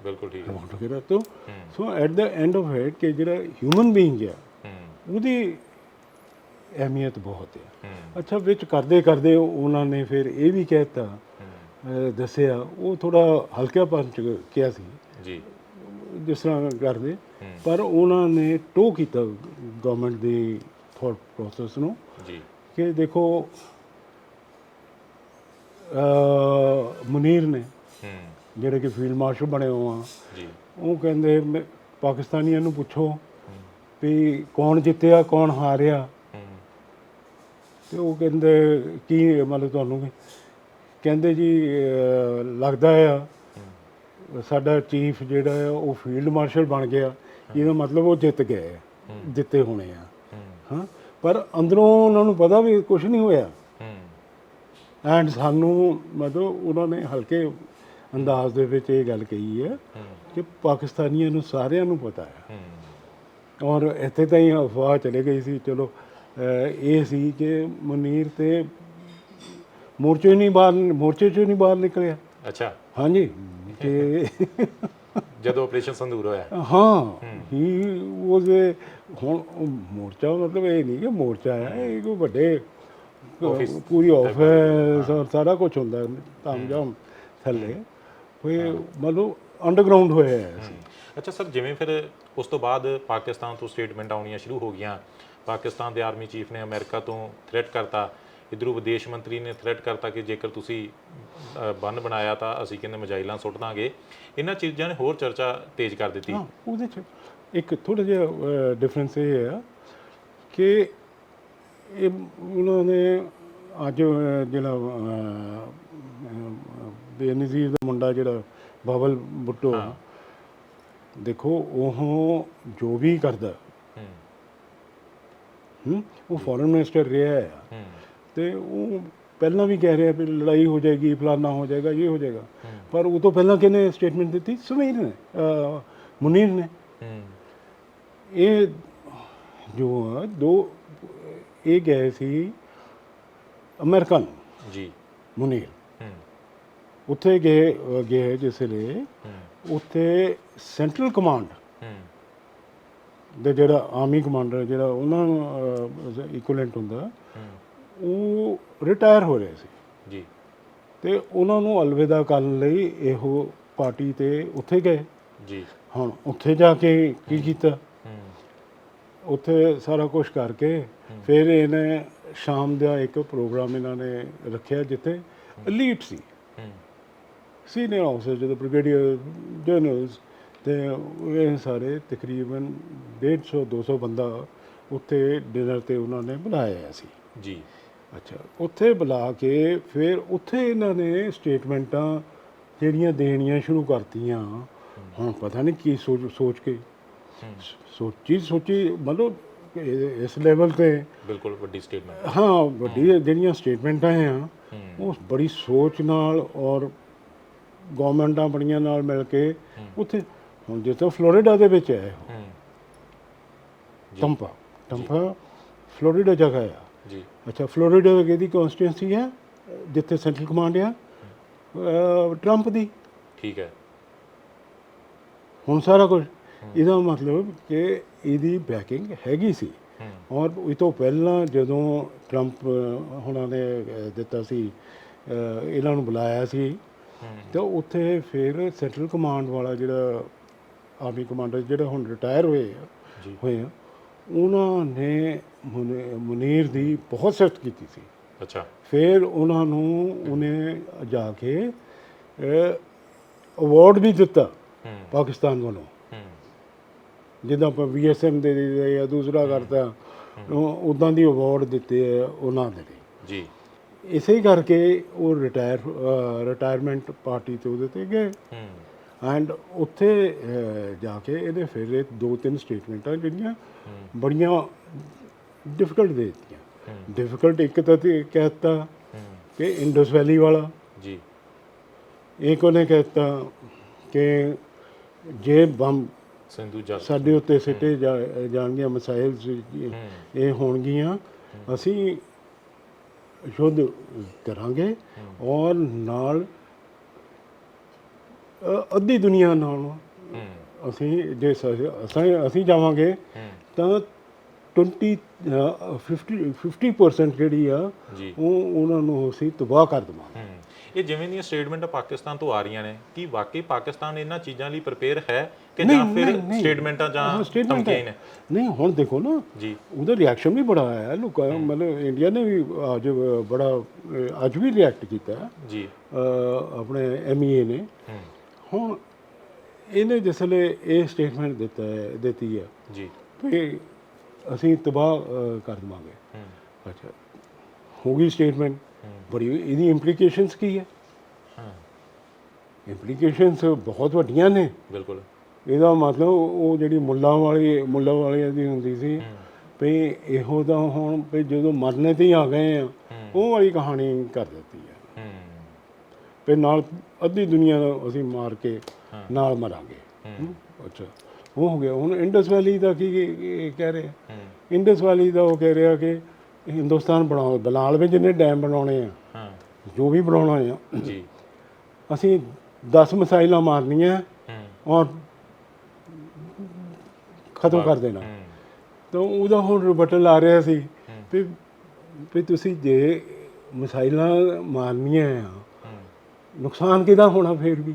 Speaker 1: ਬਿਲਕੁਲ ਠੀਕ ਹੈ।
Speaker 2: ਰਿਮੋਟ ਵਗੈਰਾ ਤੋਂ so at the end of it ਕਿ ਜਿਹੜਾ ਹਿਊਮਨ ਬੀਇੰਗ ਹੈ ਉਹਦੀ ਅਹਿਮੀਅਤ ਬਹੁਤ ਹੈ। ਅੱਛਾ ਵਿੱਚ ਕਰਦੇ ਕਰਦੇ ਉਹਨਾਂ ਨੇ ਫਿਰ ਇਹ ਵੀ ਕਹਿਤਾ ਦੱਸਿਆ ਉਹ ਥੋੜਾ ਹਲਕਾ ਪੰਚ ਕਿਹਾ ਸੀ।
Speaker 1: ਜੀ।
Speaker 2: ਜਿਸ ਤਰ੍ਹਾਂ ਕਰਦੇ। ਪਰ ਉਹਨਾਂ ਨੇ ਟੋ ਕੀਤਾ ਗਵਰਨਮੈਂਟ ਦੀ ਥਾਟ ਪ੍ਰੋਸੈਸ ਨੂੰ।
Speaker 1: ਜੀ।
Speaker 2: ਕਿ ਦੇਖੋ ਅ ਮੁਨੀਰ ਨੇ
Speaker 1: ਹੂੰ।
Speaker 2: ਜਿਹੜੇ ਕਿ ਫੀਲਡ ਮਾਰਸ਼ਲ ਬਣੇ ਹੋਏ ਆ।
Speaker 1: ਜੀ।
Speaker 2: ਉਹ ਕਹਿੰਦੇ ਮੈਂ- ਪਾਕਿਸਤਾਨੀਆਂ ਨੂੰ ਪੁੱਛੋ ਵੀ ਕੌਣ ਜਿੱਤਿਆ ਕੌਣ ਹਾਰਿਆ।
Speaker 1: ਹੂੰ
Speaker 2: ਤੇ ਉਹ ਕਹਿੰਦੇ ਕੀ ਮਤਲਬ ਤੁਹਾਨੂੰ ਕੀ? ਕਹਿੰਦੇ ਜੀ ਲੱਗਦਾ ਆ ਸਾਡਾ ਚੀਫ ਜਿਹੜਾ ਆ ਉਹ ਫੀਲਡ ਮਾਰਸ਼ਲ ਬਣ ਗਿਆ। ਇਹਦਾ ਮਤਲਬ ਉਹ ਜਿੱਤ ਗਏ ਆ ਜਿੱਤੇ ਹੋਣੇ ਆ।
Speaker 1: ਹੂੰ
Speaker 2: ਹਾਂ ਪਰ ਅੰਦਰੋਂ ਉਹਨਾਂ ਨੂੰ ਪਤਾ ਵੀ ਕੁਝ ਨਹੀਂ ਹੋਇਆ।
Speaker 1: ਹੂੰ।
Speaker 2: ਐਂਡ ਸਾਨੂੰ ਮਤਲਬ ਉਹਨਾਂ ਨੇ ਹਲਕੇ ਅੰਦਾਜ਼ ਦੇ ਵਿੱਚ ਇਹ ਗੱਲ ਕਹੀ ਹੈ ਕਿ ਪਾਕਿਸਤਾਨੀਆਂ ਨੂੰ ਸਾਰਿਆਂ ਨੂੰ ਪਤਾ ਹੈ। ਔਰ ਇੱਥੇ ਤਾਂ ਹੀ ਅਫਵਾਹ ਚਲੇ ਗਈ ਸੀ ਚਲੋ ਇਹ ਸੀ ਕਿ ਮੁਨੀਰ ਤੇ ਮੋਰਚੇ ਨਹੀਂ ਬਾਹਰ ਮੋਰਚੇ ਚੋਂ ਨਹੀਂ ਬਾਹਰ ਨਿਕਲਿਆ।
Speaker 1: ਅੱਛਾ।
Speaker 2: ਹਾਂਜੀ ਤੇ
Speaker 1: ਜਦੋਂ ਆਪਰੇਸ਼ਨ ਸੰਦੂਰ ਹੋਇਆ।
Speaker 2: ਹਾਂ ਹੀ। ਵਾਸ ਹੁਣ ਮੋਰਚਾ ਮਤਲਬ ਇਹ ਨਹੀਂ ਕਿ ਮੋਰਚਾ ਹੈ ਇਹ ਕੋਈ ਵੱਡੇ ਪੂਰੀ ਆਫਿਸ ਸਾਰਾ ਕੁਝ ਹੁੰਦਾ ਤਾਮ ਜਾਮ ਥੱਲੇ। ਹੋਏ ਮਤਲਬ ਅੰਡਰਗਰਾਉਂਡ ਹੋਇਆ ਹੈ।
Speaker 1: ਅੱਛਾ ਸਰ ਜਿਵੇਂ ਫਿਰ ਉਸ ਤੋਂ ਬਾਅਦ ਪਾਕਿਸਤਾਨ ਤੋਂ ਸਟੇਟਮੈਂਟ ਆਉਣੀਆਂ ਸ਼ੁਰੂ ਹੋ ਗਈਆਂ। ਪਾਕਿਸਤਾਨ ਦੇ ਆਰਮੀ ਚੀਫ ਨੇ ਅਮਰੀਕਾ ਤੋਂ ਥ੍ਰੈਟ ਕਰਤਾ। ਇਧਰੋਂ ਵਿਦੇਸ਼ ਮੰਤਰੀ ਨੇ ਥ੍ਰੈਟ ਕਰਤਾ ਕਿ ਜੇਕਰ ਤੁਸੀਂ ਬੰਨ ਬਣਾਇਆ ਤਾਂ ਅਸੀਂ ਕਹਿੰਦੇ ਮਜਾਈਲਾਂ ਸੁੱਟ ਦਾਂਗੇ। ਇਹਨਾਂ ਚੀਜ਼ਾਂ ਨੇ ਹੋਰ ਚਰਚਾ ਤੇਜ਼ ਕਰ ਦਿੱਤੀ।
Speaker 2: ਹਾਂ ਉਹਦੇ ਚ ਇੱਕ ਥੋੜਾ ਜਿਹਾ ਡਿਫਰੈਂਸ ਇਹ ਹੈ ਕਿ ਇਹ ਉਹਨਾਂ ਨੇ ਅੱਜ ਜਿਹੜਾ ਬੇਨਜ਼ੀਰ ਦਾ ਮੁੰਡਾ ਜਿਹੜਾ ਬਬਲ ਬੁੱਟੋ ਦੇਖੋ ਉਹ ਜੋ ਵੀ ਕਰਦਾ
Speaker 1: ਹੂੰ।
Speaker 2: ਉਹ ਫੋਰਨ ਮਿਨਿਸਟਰ ਰਿਹਾ
Speaker 1: ਹੂੰ।
Speaker 2: ਤੇ ਉਹ ਪਹਿਲਾਂ ਵੀ ਕਹਿ ਰਿਹਾ ਵੀ ਲੜਾਈ ਹੋ ਜਾਏਗੀ ਫਲਾਨਾ ਹੋ ਜਾਏਗਾ ਇਹ ਹੋ ਜਾਏਗਾ। ਪਰ ਉਹ ਤੋਂ ਪਹਿਲਾਂ ਕਿਹਨੇ ਸਟੇਟਮੈਂਟ ਦਿੱਤੀ? ਸੁਮੀਰ ਨੇ ਮੁਨੀਰ ਨੇ। ਇਹ ਜੋ ਦੋ ਇਹ ਗਏ ਸੀ
Speaker 1: ਜੀ।
Speaker 2: ਮੁਨੀਰ।
Speaker 1: ਹੂੰ।
Speaker 2: ਉੱਥੇ ਗਏ ਗਏ ਜਿਸ
Speaker 1: ਹੂੰ।
Speaker 2: ਉੱਥੇ ਸੈਂਟਰਲ ਕਮਾਂਡ ਦੇ ਜਿਹੜਾ ਆਰਮੀ ਕਮਾਂਡਰ ਜਿਹੜਾ ਉਹਨਾਂ ਨੂੰ ਹੁੰਦਾ ਉਹ ਰਿਟਾਇਰ ਹੋ ਰਹੇ ਸੀ।
Speaker 1: ਜੀ।
Speaker 2: ਤੇ ਉਹਨਾਂ ਨੂੰ ਅਲਵਿਦਾ ਕਰਨ ਲਈ ਇਹੋ ਪਾਰਟੀ ਤੇ ਉੱਥੇ ਗਏ।
Speaker 1: ਜੀ।
Speaker 2: ਹੁਣ ਉੱਥੇ ਜਾ ਕੇ ਕੀ ਕੀਤਾ? ਉੱਥੇ ਸਾਰਾ ਕੁਝ ਕਰਕੇ ਫਿਰ ਇਹਨੇ ਸ਼ਾਮ ਦਾ ਇੱਕ ਪ੍ਰੋਗਰਾਮ ਇਹਨਾਂ ਨੇ ਰੱਖਿਆ ਜਿੱਥੇ ਐਲੀਟ ਸੀ। ਸੀਨੀਅਰ ਆਫਸਰ ਜਦੋਂ ਬ੍ਰਿਗੇਡੀਅਰ ਜਨਰਲਸ ਤੇ ਇਹ ਸਾਰੇ ਤਕਰੀਬਨ 150 200 ਬੰਦਾ ਉੱਥੇ ਡਿਨਰ ਤੇ ਉਹਨਾਂ ਨੇ ਬੁਲਾਇਆ ਸੀ।
Speaker 1: ਜੀ।
Speaker 2: ਅੱਛਾ ਉੱਥੇ ਬੁਲਾ ਕੇ ਫਿਰ ਉੱਥੇ ਇਹਨਾਂ ਨੇ ਸਟੇਟਮੈਂਟਾਂ ਜਿਹੜੀਆਂ ਦੇਣੀਆਂ ਸ਼ੁਰੂ ਕਰਤੀਆਂ ਹੁਣ ਪਤਾ ਨਹੀਂ ਕੀ ਸੋਚ ਸੋਚ ਕੇ। ਸੋਚੀ ਸੋਚੀ ਮਤਲਬ ਇਸ ਲੈਵਲ ਤੇ
Speaker 1: ਬਿਲਕੁਲ ਵੱਡੀ ਸਟੇਟਮੈਂਟ
Speaker 2: ਹਾਂ। ਵੱਡੀ ਜਿਹੜੀਆਂ ਸਟੇਟਮੈਂਟਾਂ ਆ ਉਹ ਬੜੀ ਸੋਚ ਨਾਲ ਔਰ ਗਵਰਨਮੈਂਟਾਂ ਬੜੀਆਂ ਨਾਲ ਮਿਲ ਕੇ ਉੱਥੇ ਹੁਣ ਤਰ੍ਹਾਂ ਫਲੋਰੀਡਾ ਦੇ ਵਿੱਚ ਹੈ। ਟੰਪਾ ਟੰਪਾ ਫਲੋਰੀਡਾ ਜਗ੍ਹਾ ਆ।
Speaker 1: ਜੀ।
Speaker 2: ਅੱਛਾ ਫਲੋਰੀਡਾ ਦੀ ਕਿਹਦੀ ਕਨਸਟੀਟੈਂਸੀ ਹੈ ਜਿੱਥੇ ਸੈਂਟਰਲ ਕਮਾਂਡ ਆ? ਟਰੰਪ ਦੀ।
Speaker 1: ਠੀਕ ਹੈ।
Speaker 2: ਹੁਣ ਸਾਰਾ ਕੁਝ। ਇਹਦਾ ਮਤਲਬ ਕਿ ਇਹਦੀ ਬੈਕਿੰਗ ਹੈਗੀ ਸੀ। ਔਰ ਇਹ ਤੋਂ ਪਹਿਲਾਂ ਜਦੋਂ ਟਰੰਪ ਹੁਣਾਂ ਨੇ ਦਿੱਤਾ ਸੀ ਇਹਨਾਂ ਨੂੰ ਬੁਲਾਇਆ ਸੀ ਤੇ ਉੱਥੇ ਫਿਰ ਸੈਂਟਰਲ ਕਮਾਂਡ ਵਾਲਾ ਜਿਹੜਾ ਆਰਮੀ ਕਮਾਂਡਰ ਜਿਹੜਾ ਹੁਣ ਰਿਟਾਇਰ ਹੋਏ ਹੋਏ ਆ ਉਹਨਾਂ ਨੇ ਮੁਨੀ- ਮੁਨੀਰ ਦੀ ਬਹੁਤ ਸਿਫਤ ਕੀਤੀ ਸੀ।
Speaker 1: ਅੱਛਾ।
Speaker 2: ਫਿਰ ਉਹਨਾਂ ਨੂੰ ਉਹਨੇ ਜਾ ਕੇ ਅਵਾਰਡ ਵੀ ਦਿੱਤਾ ਪਾਕਿਸਤਾਨ ਵੱਲੋਂ। ਜਿੱਦਾਂ ਆਪਾਂ ਵੀਐਸਐਮ ਦੇ ਦਿੱਤੇ ਜਾਂ ਦੂਸਰਾ ਕਰਤਾ ਉਦਾਂ ਦੀ ਅਵਾਰਡ ਦਿੱਤੇ ਆ ਉਹਨਾਂ ਦੇ। ਲਈ
Speaker 1: ਜੀ।
Speaker 2: ਇਸੇ ਕਰਕੇ ਉਹ ਰਿਟਾਇਰ ਰਿਟਾਇਰਮੈਂਟ ਪਾਰਟੀ ਤੇ ਉਹਦੇ ਤੇ ਗਏ।
Speaker 1: ਹੂੰ।
Speaker 2: ਐਂਡ ਉੱਥੇ ਜਾ ਕੇ ਇਹਨੇ ਫਿਰ ਇਹ ਦੋ ਤਿੰਨ ਸਟੇਟਮੈਂਟਾਂ ਜਿਹੜੀਆਂ
Speaker 1: ਹੂੰ।
Speaker 2: ਬੜੀਆਂ ਡਿਫਿਕਲਟ ਦੇ ਦਿੱਤੀਆਂ।
Speaker 1: ਹੂੰ।
Speaker 2: ਡਿਫਿਕਲਟ ਇੱਕ ਤਾਂ ਤੇ ਕਹਿਤਾ
Speaker 1: ਹੂੰ।
Speaker 2: ਕਿ ਇੰਡਸ ਵੈਲੀ ਵਾਲਾ।
Speaker 1: ਜੀ।
Speaker 2: ਇੱਕ ਉਹਨੇ ਕਹਿਤਾ ਕਿ ਜੇ ਬੰਬ
Speaker 1: ਸਿੰਧੂ ਜਲ
Speaker 2: ਸਾਡੇ ਉੱਤੇ ਸਿੱਟੇ ਜਾ- ਜਾਣਗੀਆਂ ਮਸਾਇਲ ਇਹ ਹੋਣਗੀਆਂ। ਅਸੀਂ ਯੁੱਧ ਕਰਾਂਗੇ ਔਰ ਨਾਲ ਅ, ਅੱਧੀ ਦੁਨੀਆ ਨਾਲ
Speaker 1: ਹੂੰ।
Speaker 2: ਅਸੀਂ ਜੇ ਸ- ਅਸੀਂ ਅਸੀਂ ਜਾਵਾਂਗੇ
Speaker 1: ਹੂੰ।
Speaker 2: ਤਾਂ 20 ਅ, 50 50% ਜਿਹੜੀ ਆ
Speaker 1: ਜੀ।
Speaker 2: ਉਹ ਉਹਨਾਂ ਨੂੰ ਅਸੀਂ ਤਬਾਹ ਕਰ ਦੇਵਾਂਗੇ।
Speaker 1: ਹੂੰ। ਇਹ ਜਿਵੇਂ ਦੀਆਂ ਸਟੇਟਮੈਂਟਾਂ ਪਾਕਿਸਤਾਨ ਤੋਂ ਆ ਰਹੀਆਂ ਨੇ ਕੀ ਵਾਕਈ ਪਾਕਿਸਤਾਨ ਇਹਨਾਂ ਚੀਜ਼ਾਂ ਲਈ ਪ੍ਰਿਪੇਅਰ ਹੈ ਕਿ ਜਾਂ ਫਿਰ। ਸਟੇਟਮੈਂਟਾਂ ਜਾਂ ਧਮਕੀਆਂ। ਨੇ?
Speaker 2: ਨਹੀਂ ਹੁਣ ਦੇਖੋ ਨਾ
Speaker 1: ਜੀ।
Speaker 2: ਉਹਦਾ ਰਿਐਕਸ਼ਨ ਵੀ ਬੜਾ ਆਇਆ। ਲੋਕਾਂ ਮਤਲਬ ਇੰਡੀਆ ਨੇ ਵੀ ਅੱਜ ਬੜਾ ਅੱਜ ਵੀ ਰਿਐਕਟ ਕੀਤਾ।
Speaker 1: ਜੀ।
Speaker 2: ਆਪਣੇ ਐਮਈਏ ਨੇ।
Speaker 1: ਹੂੰ।
Speaker 2: ਹੁਣ ਇਹਨੇ ਜਿਸਲੇ ਇਹ ਸਟੇਟਮੈਂਟ ਦਿੱਤਾ ਹੈ ਦਿੱਤੀ ਹੈ
Speaker 1: ਜੀ।
Speaker 2: ਵੀ ਅਸੀਂ ਤਬਾਹ ਕਰ ਦੇਵਾਂਗੇ। ਅੱਛਾ। ਹੋ ਗਈ ਸਟੇਟਮੈਂਟ ਬੜੀ ਇਹਦੀ ਇੰਪਲੀਕੇਸ਼ਨਸ ਕੀ ਹੈ? ਇੰਪਲੀਕੇਸ਼ਨਸ ਬਹੁਤ ਵੱਡੀਆਂ ਨੇ।
Speaker 1: ਬਿਲਕੁਲ।
Speaker 2: ਇਹਦਾ ਮਤਲਬ ਉਹ ਜਿਹੜੀ ਮੁੱਲਾਂ ਵਾਲੀ ਮੁੱਲਾਂ ਵਾਲੀ ਦੀ ਹੁੰਦੀ ਸੀ ਵੀ ਇਹੋ ਤਾਂ ਹੁਣ ਵੀ ਜਦੋਂ ਮਰਨੇ ਤੇ ਹੀ ਆ ਗਏ ਆ ਉਹ ਵਾਲੀ ਕਹਾਣੀ ਕਰ ਦਿੱਤੀ ਹੈ। ਵੀ ਨਾਲ ਅੱਧੀ ਦੁਨੀਆ ਨੂੰ ਅਸੀਂ ਮਾਰ ਕੇ ਨਾਲ ਮਰਾਂਗੇ। ਅੱਛਾ। ਉਹ ਹੋ ਗਿਆ। ਹੁਣ ਇੰਡਸ ਵੈਲੀ ਦਾ ਕੀ ਕਹਿ ਰਹੇ? ਇੰਡਸ ਵੈਲੀ ਦਾ ਉਹ ਕਹਿ ਰਿਹਾ ਕਿ ਹਿੰਦੁਸਤਾਨ ਬਣਾਓ ਬਲਾਲ ਵਿੱਚ ਜਿੰਨੇ ਡੈਮ ਬਣਾਉਣੇ ਆ
Speaker 1: ਹਾਂ।
Speaker 2: ਜੋ ਵੀ ਬਣਾਉਣਾ ਆ
Speaker 1: ਜੀ।
Speaker 2: ਅਸੀਂ 10 ਮਿਸਾਈਲਾਂ ਮਾਰਨੀਆਂ ਔਰ ਖਤਮ ਕਰ ਦੇਣਾ। ਤਾਂ ਉਹਦਾ ਹੁਣ ਰਿਬਟਲ ਆ ਰਿਹਾ ਸੀ ਵੀ ਵੀ ਤੁਸੀਂ ਜੇ ਮਿਸਾਈਲਾਂ ਮਾਰਨੀਆਂ ਆ ਨੁਕਸਾਨ ਕਿਹਦਾ ਹੋਣਾ ਫੇਰ ਵੀ?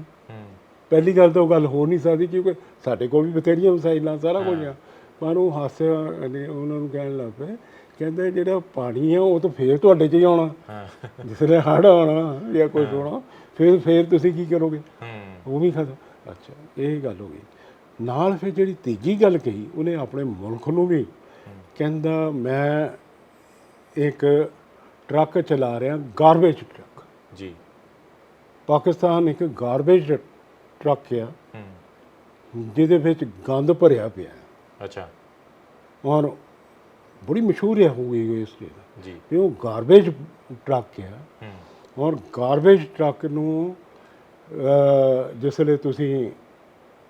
Speaker 2: ਪਹਿਲੀ ਗੱਲ ਤਾਂ ਉਹ ਗੱਲ ਹੋ ਨਹੀਂ ਸਕਦੀ ਕਿਉਂਕਿ ਸਾਡੇ ਕੋਲ ਵੀ ਬਥੇਰੀਆਂ ਮਿਸਾਈਲਾਂ ਸਾਰਾ ਕੁਝ ਆ। ਪਰ ਉਹ ਹਾਸਿਆ ਨੇ ਉਹਨਾਂ ਨੂੰ ਕਹਿਣ ਲੱਗ ਪਏ ਕਹਿੰਦੇ ਜਿਹੜਾ ਪਾਣੀ ਆ ਉਹ ਤਾਂ ਫੇਰ ਤੁਹਾਡੇ 'ਚ ਹੀ ਆਉਣਾ।
Speaker 1: ਹਾਂ।
Speaker 2: ਜਿਸ ਵੇਲੇ ਹੜ੍ਹ ਆਉਣਾ ਜਾਂ ਕੁਝ ਹੋਣਾ ਫਿਰ ਫਿਰ ਤੁਸੀਂ ਕੀ ਕਰੋਗੇ?
Speaker 1: ਹੂੰ।
Speaker 2: ਉਹ ਵੀ ਖਤਮ। ਅੱਛਾ ਇਹ ਗੱਲ ਹੋ ਗਈ। ਨਾਲ ਫਿਰ ਜਿਹੜੀ ਤੀਜੀ ਗੱਲ ਕਹੀ ਉਹਨੇ ਆਪਣੇ ਮੁਲਕ ਨੂੰ ਵੀ। ਕਹਿੰਦਾ ਮੈਂ ਇੱਕ ਟਰੱਕ ਚਲਾ ਰਿਹਾ ਗਾਰਬੇਜ ਟਰੱਕ
Speaker 1: ਜੀ।
Speaker 2: ਪਾਕਿਸਤਾਨ ਇੱਕ ਗਾਰਬੇਜ ਟਰੱਕ ਆ।
Speaker 1: ਹੂੰ।
Speaker 2: ਜਿਹਦੇ ਵਿੱਚ ਗੰਦ ਭਰਿਆ ਪਿਆ।
Speaker 1: ਅੱਛਾ।
Speaker 2: ਔਰ ਬੜੀ ਮਸ਼ਹੂਰ ਹੈ ਹੋ ਗਈ ਇਸ ਚੀਜ਼ ਦਾ।
Speaker 1: ਜੀ।
Speaker 2: ਵੀ ਉਹ ਗਾਰਬੇਜ ਟਰੱਕ ਆ
Speaker 1: ਹੂੰ।
Speaker 2: ਔਰ ਗਾਰਬੇਜ ਟਰੱਕ ਨੂੰ ਜਿਸ ਵੇਲੇ ਤੁਸੀਂ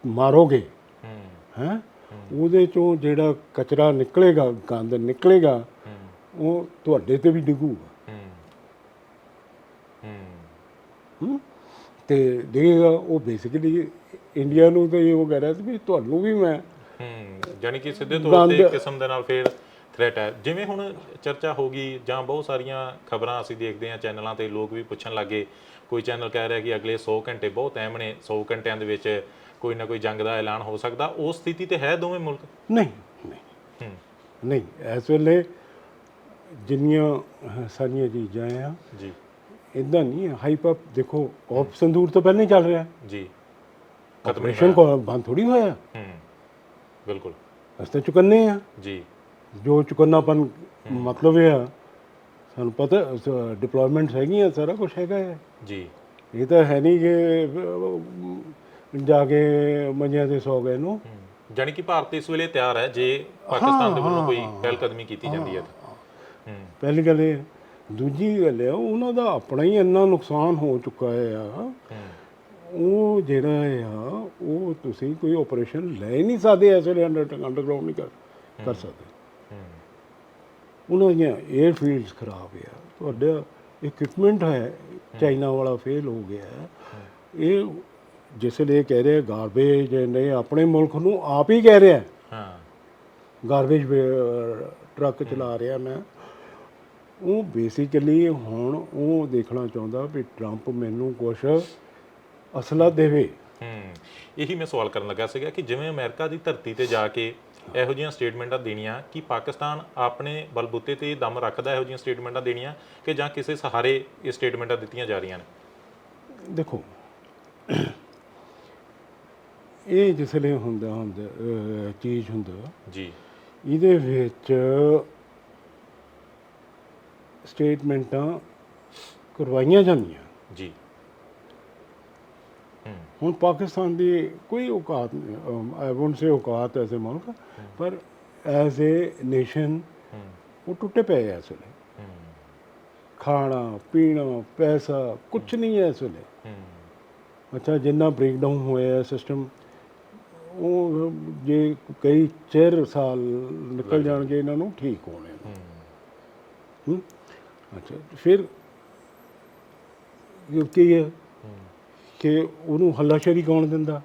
Speaker 2: ਮਾਰੋਗੇ
Speaker 1: ਹੂੰ।
Speaker 2: ਹੈ ਉਹਦੇ ਚੋਂ ਜਿਹੜਾ ਕਚਰਾ ਨਿਕਲੇਗਾ ਗੰਦ ਨਿਕਲੇਗਾ ਉਹ ਤੁਹਾਡੇ ਤੇ ਵੀ ਡਿੱਗੂਗਾ। ਤੇ ਡਿੱਗੇਗਾ ਉਹ ਬੇਸਿਕਲੀ ਇੰਡੀਆ ਨੂੰ ਤਾਂ ਇਹ ਉਹ ਕਹਿ ਰਿਹਾ ਸੀ ਵੀ ਤੁਹਾਨੂੰ ਵੀ ਮੈਂ
Speaker 1: ਜਾਨੀ ਕਿ ਸਿੱਧੇ ਤੌਰ ਤੇ ਕਿਸਮ ਦੇ ਨਾਲ ਫੇਰ ਥ੍ਰੈਟ ਹੈ। ਜਿਵੇਂ ਹੁਣ ਚਰਚਾ ਹੋ ਗਈ ਜਾਂ ਬਹੁਤ ਸਾਰੀਆਂ ਖਬਰਾਂ ਅਸੀਂ ਦੇਖਦੇ ਹਾਂ ਚੈਨਲਾਂ ਤੇ ਲੋਕ ਵੀ ਪੁੱਛਣ ਲੱਗੇ ਕੋਈ ਚੈਨਲ ਕਹਿ ਰਿਹਾ ਕਿ ਅਗਲੇ 100 ਘੰਟੇ ਬਹੁਤ ਅਹਿਮ ਨੇ 100 ਘੰਟਿਆਂ ਦੇ ਵਿੱਚ ਕੋਈ ਨਾ ਕੋਈ ਜੰਗ ਦਾ ਐਲਾਨ ਹੋ ਸਕਦਾ। ਉਹ ਸਥਿਤੀ ਤੇ ਹੈ ਦੋਵੇਂ ਮੁਲਕ?
Speaker 2: ਨਹੀਂ ਨਹੀਂ।
Speaker 1: ਹੂੰ।
Speaker 2: ਨਹੀਂ ਇਸ ਵੇਲੇ ਜਿੰਨੀਆਂ ਸਾਰੀਆਂ ਚੀਜ਼ਾਂ ਆ
Speaker 1: ਜੀ।
Speaker 2: ਇਦਾਂ ਨਹੀਂ ਹਾਈਪ ਅਪ ਦੇਖੋ ਆਪ ਸੰਦੂਰ ਤੋਂ ਪਹਿਲਾਂ ਹੀ ਚੱਲ ਰਿਹਾ।
Speaker 1: ਜੀ। ਖਤਮ ਨਹੀਂ
Speaker 2: ਕੋ ਬੰਦ ਥੋੜੀ ਹੋਇਆ।
Speaker 1: ਹੂੰ। ਬਿਲਕੁਲ।
Speaker 2: ਅਸੀਂ ਤਾਂ ਚੁਕੰਨੇ ਆ।
Speaker 1: ਜੀ।
Speaker 2: ਜੋ ਚੁਕੰਨਾਪਨ ਮਤਲਬ ਇਹ ਆ ਸਾਨੂੰ ਪਤਾ ਡਿਪਲੋਇਮੈਂਟਸ ਹੈਗੀਆਂ ਸਾਰਾ ਕੁਝ ਹੈਗਾ ਹੈ
Speaker 1: ਜੀ।
Speaker 2: ਇਹ ਤਾਂ ਹੈ ਨਹੀਂ ਕਿ ਜਾ ਕੇ ਮੰਜਿਆਂ ਤੇ ਸੌ ਗਏ ਨੂੰ
Speaker 1: ਹੂੰ। ਜਾਨੀ ਕਿ ਭਾਰਤ ਇਸ ਵੇਲੇ ਤਿਆਰ ਹੈ ਜੇ ਪਾਕਿਸਤਾਨ ਦੇ ਵੱਲੋਂ ਕੋਈ ਪਹਿਲ ਕਦਮੀ ਕੀਤੀ ਜਾਂਦੀ ਹੈ। ਹੂੰ
Speaker 2: ਪਹਿਲੀ ਗੱਲ ਇਹ ਦੂਜੀ ਗੱਲ ਇਹ ਆ ਉਹਨਾਂ ਦਾ ਆਪਣਾ ਹੀ ਇੰਨਾ ਨੁਕਸਾਨ ਹੋ ਚੁੱਕਾ ਹੈ ਆ।
Speaker 1: ਹੂੰ।
Speaker 2: ਉਹ ਜਿਹੜਾ ਆ ਉਹ ਤੁਸੀਂ ਕੋਈ ਆਪਰੇਸ਼ਨ ਲੈ ਹੀ ਨਹੀਂ ਸਕਦੇ ਐਸੇ ਅੰਡਰ ਅੰਡਰਗਰਾਉਂਡ ਨਹੀਂ ਕਰ ਕਰ ਸਕਦੇ।
Speaker 1: ਹੂੰ
Speaker 2: ਉਹਨਾਂ ਦੀਆਂ 에ਅਰ ਫੀਲਡਸ ਖਰਾਬ ਆ। ਤੁਹਾਡਾ ਇਕਵਿਪਮੈਂਟ ਹੈ ਚਾਈਨਾ ਵਾਲਾ ਫੇਲ ਹੋ ਗਿਆ। ਇਹ ਜਿਸ ਲਈ ਕਹਿ ਰਹੇ ਗਾਰਬੇਜ ਨੇ ਆਪਣੇ ਮੁਲਕ ਨੂੰ ਆਪ ਹੀ ਕਹਿ ਰਿਹਾ।
Speaker 1: ਹਾਂ।
Speaker 2: ਗਾਰਬੇਜ ਟਰੱਕ ਚਲਾ ਰਿਹਾ ਮੈਂ। ਉਹ ਬੇਸਿਕਲੀ ਹੁਣ ਉਹ ਦੇਖਣਾ ਚਾਹੁੰਦਾ ਵੀ ਟਰੰਪ ਮੈਨੂੰ ਕੁਛ ਅਸਲਾ ਦੇਵੇ।
Speaker 1: ਹੂੰ। ਇਹੀ ਮੈਂ ਸਵਾਲ ਕਰਨ ਲੱਗਾ ਸੀਗਾ ਕਿ ਜਿਵੇਂ ਅਮਰੀਕਾ ਦੀ ਧਰਤੀ ਤੇ ਜਾ ਕੇ ਇਹੋ ਜਿਹੀਆਂ ਸਟੇਟਮੈਂਟਾਂ ਦੇਣੀਆਂ ਕਿ ਪਾਕਿਸਤਾਨ ਆਪਣੇ ਬਲਬੂਤੇ ਤੇ ਦਮ ਰੱਖਦਾ ਇਹੋ ਜਿਹੀਆਂ ਸਟੇਟਮੈਂਟਾਂ ਦੇਣੀਆਂ ਕਿ ਜਾਂ ਕਿਸੇ ਸਹਾਰੇ ਇਹ ਸਟੇਟਮੈਂਟਾਂ ਦਿੱਤੀਆਂ ਜਾ ਰਹੀਆਂ ਨੇ?
Speaker 2: ਦੇਖੋ ਇਹ ਜਿਸ ਲਈ ਹੁੰਦਾ ਹੁੰਦਾ ਚੀਜ਼ ਹੁੰਦਾ
Speaker 1: ਜੀ।
Speaker 2: ਇਹਦੇ ਵਿੱਚ ਸਟੇਟਮੈਂਟਾਂ ਕਰਵਾਈਆਂ ਜਾਂਦੀਆਂ।
Speaker 1: ਜੀ।
Speaker 2: ਹੁਣ ਪਾਕਿਸਤਾਨ ਦੀ ਕੋਈ ਔਕਾਤ ਆਈ ਵੋਂਟ ਸੇ ਔਕਾਤ ਐਸੇ ਮੁਲਕ ਪਰ ਐਜ਼ ਏ ਨੇਸ਼ਨ ਉਹ ਟੁੱਟੇ ਪਏ ਐ ਇਸ ਵੇਲੇ। ਖਾਣਾ ਪੀਣਾ ਪੈਸਾ ਕੁਝ ਨਹੀਂ ਹੈ ਇਸ ਵੇਲੇ। ਅੱਛਾ ਜਿੰਨਾ ਬ੍ਰੇਕਡਾਊਨ ਹੋਇਆ ਸਿਸਟਮ ਉਹ ਜੇ ਕਈ ਚਿਰ ਸਾਲ ਨਿਕਲ ਜਾਣਗੇ ਇਹਨਾਂ ਨੂੰ ਠੀਕ ਹੋਣੇ ਨੂੰ। ਅੱਛਾ ਫਿਰ ਇਹ
Speaker 1: ਹੂੰ?
Speaker 2: ਕਿ ਉਹਨੂੰ ਹੱਲਾਸ਼ੇਰੀ ਕੌਣ ਦਿੰਦਾ?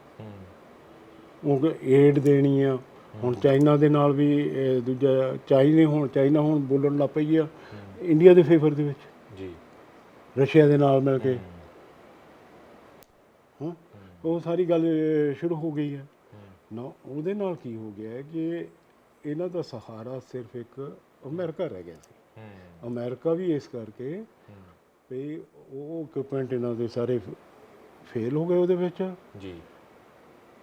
Speaker 2: ਉਹ ਏਡ ਦੇਣੀ ਆ। ਹੁਣ ਚਾਈਨਾ ਦੇ ਨਾਲ ਵੀ ਦੂਜਾ ਚਾਈਨੇ ਹੁਣ ਚਾਈਨਾ ਹੁਣ ਬੋਲਣ ਲੱਗ ਪਈ ਆ। ਇੰਡੀਆ ਦੇ ਫੇਵਰ ਦੇ ਵਿੱਚ।
Speaker 1: ਜੀ।
Speaker 2: ਰਸ਼ੀਆ ਦੇ ਨਾਲ ਮਿਲ ਕੇ। ਹਾਂ। ਉਹ ਸਾਰੀ ਗੱਲ ਸ਼ੁਰੂ ਹੋ ਗਈ ਹੈ। ਨਾ ਉਹਦੇ ਨਾਲ ਕੀ ਹੋ ਗਿਆ ਕਿ ਇਹਨਾਂ ਦਾ ਸਹਾਰਾ ਸਿਰਫ ਇੱਕ ਅਮਰੀਕਾ ਰਹਿ ਗਿਆ ਸੀ। ਅਮਰੀਕਾ ਵੀ ਇਸ ਕਰਕੇ ਵੀ ਉਹ ਇਕਵਿਪਮੈਂਟ ਇਹਨਾਂ ਦੇ ਸਾਰੇ ਫੇਲ ਹੋ ਗਏ ਉਹਦੇ ਵਿੱਚ।
Speaker 1: ਜੀ।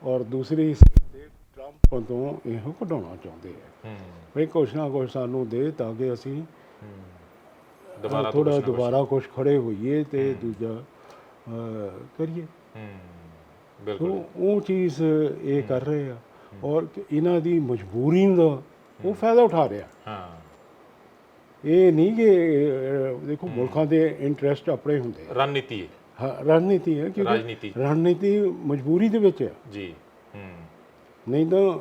Speaker 2: ਔਰ ਦੂਸਰੀ ਤੇ ਟਰੰਪ ਤੋਂ ਇਹੋ ਕਢਾਉਣਾ ਚਾਹੁੰਦੇ ਆ।
Speaker 1: ਹੂੰ।
Speaker 2: ਵੀ ਕੁਛ ਨਾ ਕੁਛ ਸਾਨੂੰ ਦੇ ਤਾਂ ਕਿ ਅਸੀਂ
Speaker 1: ਦੁਬਾਰਾ
Speaker 2: ਥੋੜਾ। ਦੁਬਾਰਾ ਕੁਛ ਖੜੇ ਹੋਈਏ ਤੇ ਦੂਜਾ ਕਰੀਏ।
Speaker 1: ਹੂੰ। ਬਿਲਕੁਲ।
Speaker 2: ਉਹ ਚੀਜ਼ ਇਹ ਕਰ ਰਹੇ ਆ। ਔਰ ਇਹਨਾਂ ਦੀ ਮਜਬੂਰੀ ਦਾ ਉਹ ਫਾਇਦਾ ਉਠਾ ਰਿਹਾ।
Speaker 1: ਹਾਂ।
Speaker 2: ਇਹ ਨਹੀਂ ਕਿ ਦੇਖੋ ਮੁਲਕਾਂ ਦੇ ਇੰਟਰਸਟ ਆਪਣੇ ਹੁੰਦੇ
Speaker 1: ਰਣਨੀਤੀ ਹੈ।
Speaker 2: ਹਾਂ, ਰਣਨੀਤੀ ਹੈ ਕਿਉਂਕਿ
Speaker 1: ਰਾਜਨੀਤੀ।
Speaker 2: ਰਣਨੀਤੀ ਮਜਬੂਰੀ ਦੇ ਵਿੱਚ ਹੈ
Speaker 1: ਜੀ ਹੂੰ।
Speaker 2: ਨਹੀਂ ਤਾਂ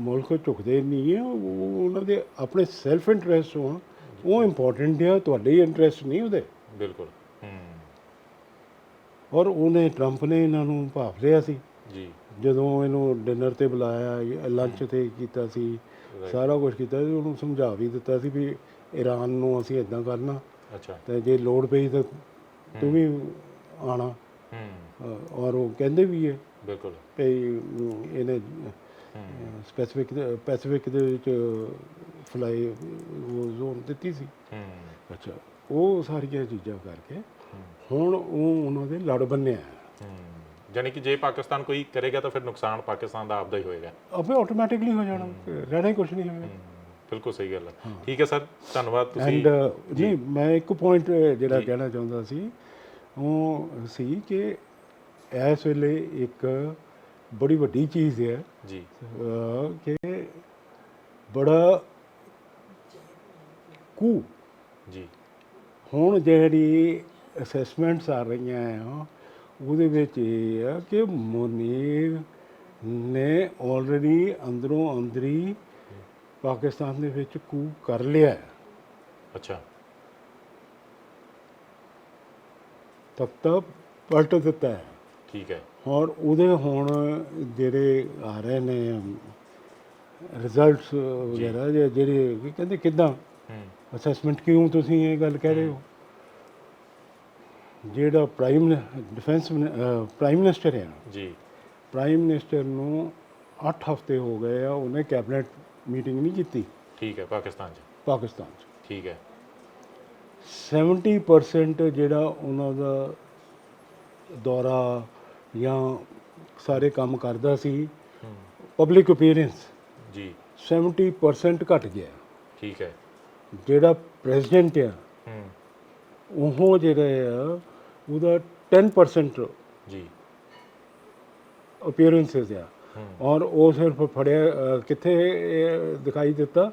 Speaker 2: ਮੁਲਕ ਝੁਕਦੇ ਨਹੀਂ ਹੈ ਉਹ ਉਹਨਾਂ ਦੇ ਆਪਣੇ ਸੈਲਫ ਇੰਟਰਸਟ ਹੋਣ ਉਹ ਇੰਪੋਰਟੈਂਟ ਹੈ ਤੁਹਾਡੇ ਇੰਟਰਸਟ ਨਹੀਂ ਉਹਦੇ।
Speaker 1: ਬਿਲਕੁਲ ਹੂੰ।
Speaker 2: ਔਰ ਉਹਨੇ ਟਰੰਪ ਨੇ ਇਹਨਾਂ ਨੂੰ ਭਾਫ ਲਿਆ ਸੀ।
Speaker 1: ਜੀ।
Speaker 2: ਜਦੋਂ ਇਹਨੂੰ ਡਿਨਰ ਤੇ ਬੁਲਾਇਆ ਲੰਚ ਤੇ ਕੀਤਾ ਸੀ ਸਾਰਾ ਕੁਝ ਕੀਤਾ ਸੀ ਉਹਨੂੰ ਸਮਝਾ ਵੀ ਦਿੱਤਾ ਸੀ ਵੀ ਈਰਾਨ ਨੂੰ ਅਸੀਂ ਇਦਾਂ ਕਰਨਾ।
Speaker 1: ਅੱਛਾ।
Speaker 2: ਤੇ ਜੇ ਲੋੜ ਪਈ ਤਾਂ ਤੂੰ ਵੀ ਆਣਾ।
Speaker 1: ਹੂੰ।
Speaker 2: ਔਰ ਉਹ ਕਹਿੰਦੇ ਵੀ ਹੈ
Speaker 1: ਬਿਲਕੁਲ।
Speaker 2: ਅਮ, ਇਹਨੇ ਸਪੈਸੀਫਿਕ ਪੈਸੀਫਿਕ ਦੇ ਵਿੱਚ ਫਲਾਈ ਉਹ ਜ਼ੋਨ ਦਿੱਤੀ ਸੀ।
Speaker 1: ਹੂੰ।
Speaker 2: ਅੱਛਾ ਉਹ ਸਾਰੀਆਂ ਚੀਜ਼ਾਂ ਕਰਕੇ ਹੁਣ ਉਹ ਉਹਨਾਂ ਦੇ ਲੜ ਬੰਨਿਆ ਹੈ।
Speaker 1: ਜਾਨੀ ਕਿ ਜੇ ਪਾਕਿਸਤਾਨ ਕੋਈ ਕਰੇਗਾ ਤਾਂ ਫਿਰ ਨੁਕਸਾਨ ਪਾਕਿਸਤਾਨ ਦਾ ਆਪਦਾ ਹੀ ਹੋਏਗਾ।
Speaker 2: ਆਪੇ ਆਟੋਮੈਟਿਕਲੀ ਹੋ ਜਾਣਾ। ਰਹਿਣਾ ਹੀ ਕੁਝ ਨਹੀਂ ਹੋਵੇਗਾ
Speaker 1: ਬਿਲਕੁਲ ਸਹੀ ਗੱਲ ਹੈ। ਠੀਕ ਹੈ ਸਰ ਧੰਨਵਾਦ ਤੁਸੀਂ
Speaker 2: ਐਂਡ ਨਹੀਂ ਮੈਂ ਇੱਕ ਪੁਆਇੰਟ ਜਿਹੜਾ ਕਹਿਣਾ ਚਾਹੁੰਦਾ ਸੀ ਉਹ ਸੀ ਕਿ ਇਸ ਵੇਲੇ ਇੱਕ ਬੜੀ ਵੱਡੀ ਚੀਜ਼ ਹੈ
Speaker 1: ਜੀ।
Speaker 2: ਕਿ ਬੜਾ ਕੂ।
Speaker 1: ਜੀ।
Speaker 2: ਹੁਣ ਜਿਹੜੀ ਅਸੈਸਮੈਂਟਸ ਆ ਰਹੀਆਂ ਆ ਉਹਦੇ ਵਿੱਚ ਇਹ ਆ ਕਿ ਮੁਨੀਰ ਨੇ ਆਲਰੇਡੀ ਅੰਦਰੋਂ ਅੰਦਰੀ ਪਾਕਿਸਤਾਨ ਦੇ ਵਿੱਚ ਕੂ ਕਰ ਲਿਆ।
Speaker 1: ਅੱਛਾ।
Speaker 2: ਤਬ ਤੱਕ ਪਲਟ ਦਿੱਤਾ ਹੈ।
Speaker 1: ਠੀਕ ਹੈ।
Speaker 2: ਔਰ ਉਹਦੇ ਹੁਣ ਜਿਹੜੇ ਆ ਰਹੇ ਨੇ ਰਿਜ਼ਲਟਸ ਵਗੈਰਾ ਜਿਹੜੇ ਕੀ ਕਹਿੰਦੇ ਕਿਦਾਂ? ਅਸੈਸਮੈਂਟ ਕਿਉਂ ਤੁਸੀਂ ਇਹ ਗੱਲ ਕਹਿ ਰਹੇ ਹੋ? ਜਿਹੜਾ ਪ੍ਰਾਈਮ ਡਿਫੈਂਸ ਪ੍ਰਾਈਮ ਮਿਨਿਸਟਰ ਹੈ।
Speaker 1: ਜੀ।
Speaker 2: ਪ੍ਰਾਈਮ ਮਿਨਿਸਟਰ ਨੂੰ 8 ਹਫ਼ਤੇ ਹੋ ਗਏ ਆ ਉਹਨੇ ਕੈਬਨਿਟ ਮੀਟਿੰਗ ਨਹੀਂ ਕੀਤੀ।
Speaker 1: ਠੀਕ ਹੈ ਪਾਕਿਸਤਾਨ 'ਚ।
Speaker 2: ਪਾਕਿਸਤਾਨ 'ਚ।
Speaker 1: ਠੀਕ ਹੈ।
Speaker 2: 70% ਜਿਹੜਾ ਉਹਨਾਂ ਦਾ ਦੌਰਾ ਜਾਂ ਸਾਰੇ ਕੰਮ ਕਰਦਾ ਸੀ ਪਬਲਿਕ ਅਪੀਅਰੈਂਸ
Speaker 1: ਜੀ।
Speaker 2: 70% ਘਟ ਗਿਆ।
Speaker 1: ਠੀਕ ਹੈ।
Speaker 2: ਜਿਹੜਾ ਪ੍ਰੈਜ਼ੀਡੈਂਟ ਆ
Speaker 1: ਹੂੰ।
Speaker 2: ਉਹ ਜਿਹੜਾ ਆ ਉਹਦਾ 10%
Speaker 1: ਜੀ।
Speaker 2: ਅਪੀਅਰੈਂਸਸ ਆ। ਔਰ ਉਹ ਸਿਰਫ ਫੜਿਆ ਕਿੱਥੇ ਦਿਖਾਈ ਦਿੱਤਾ?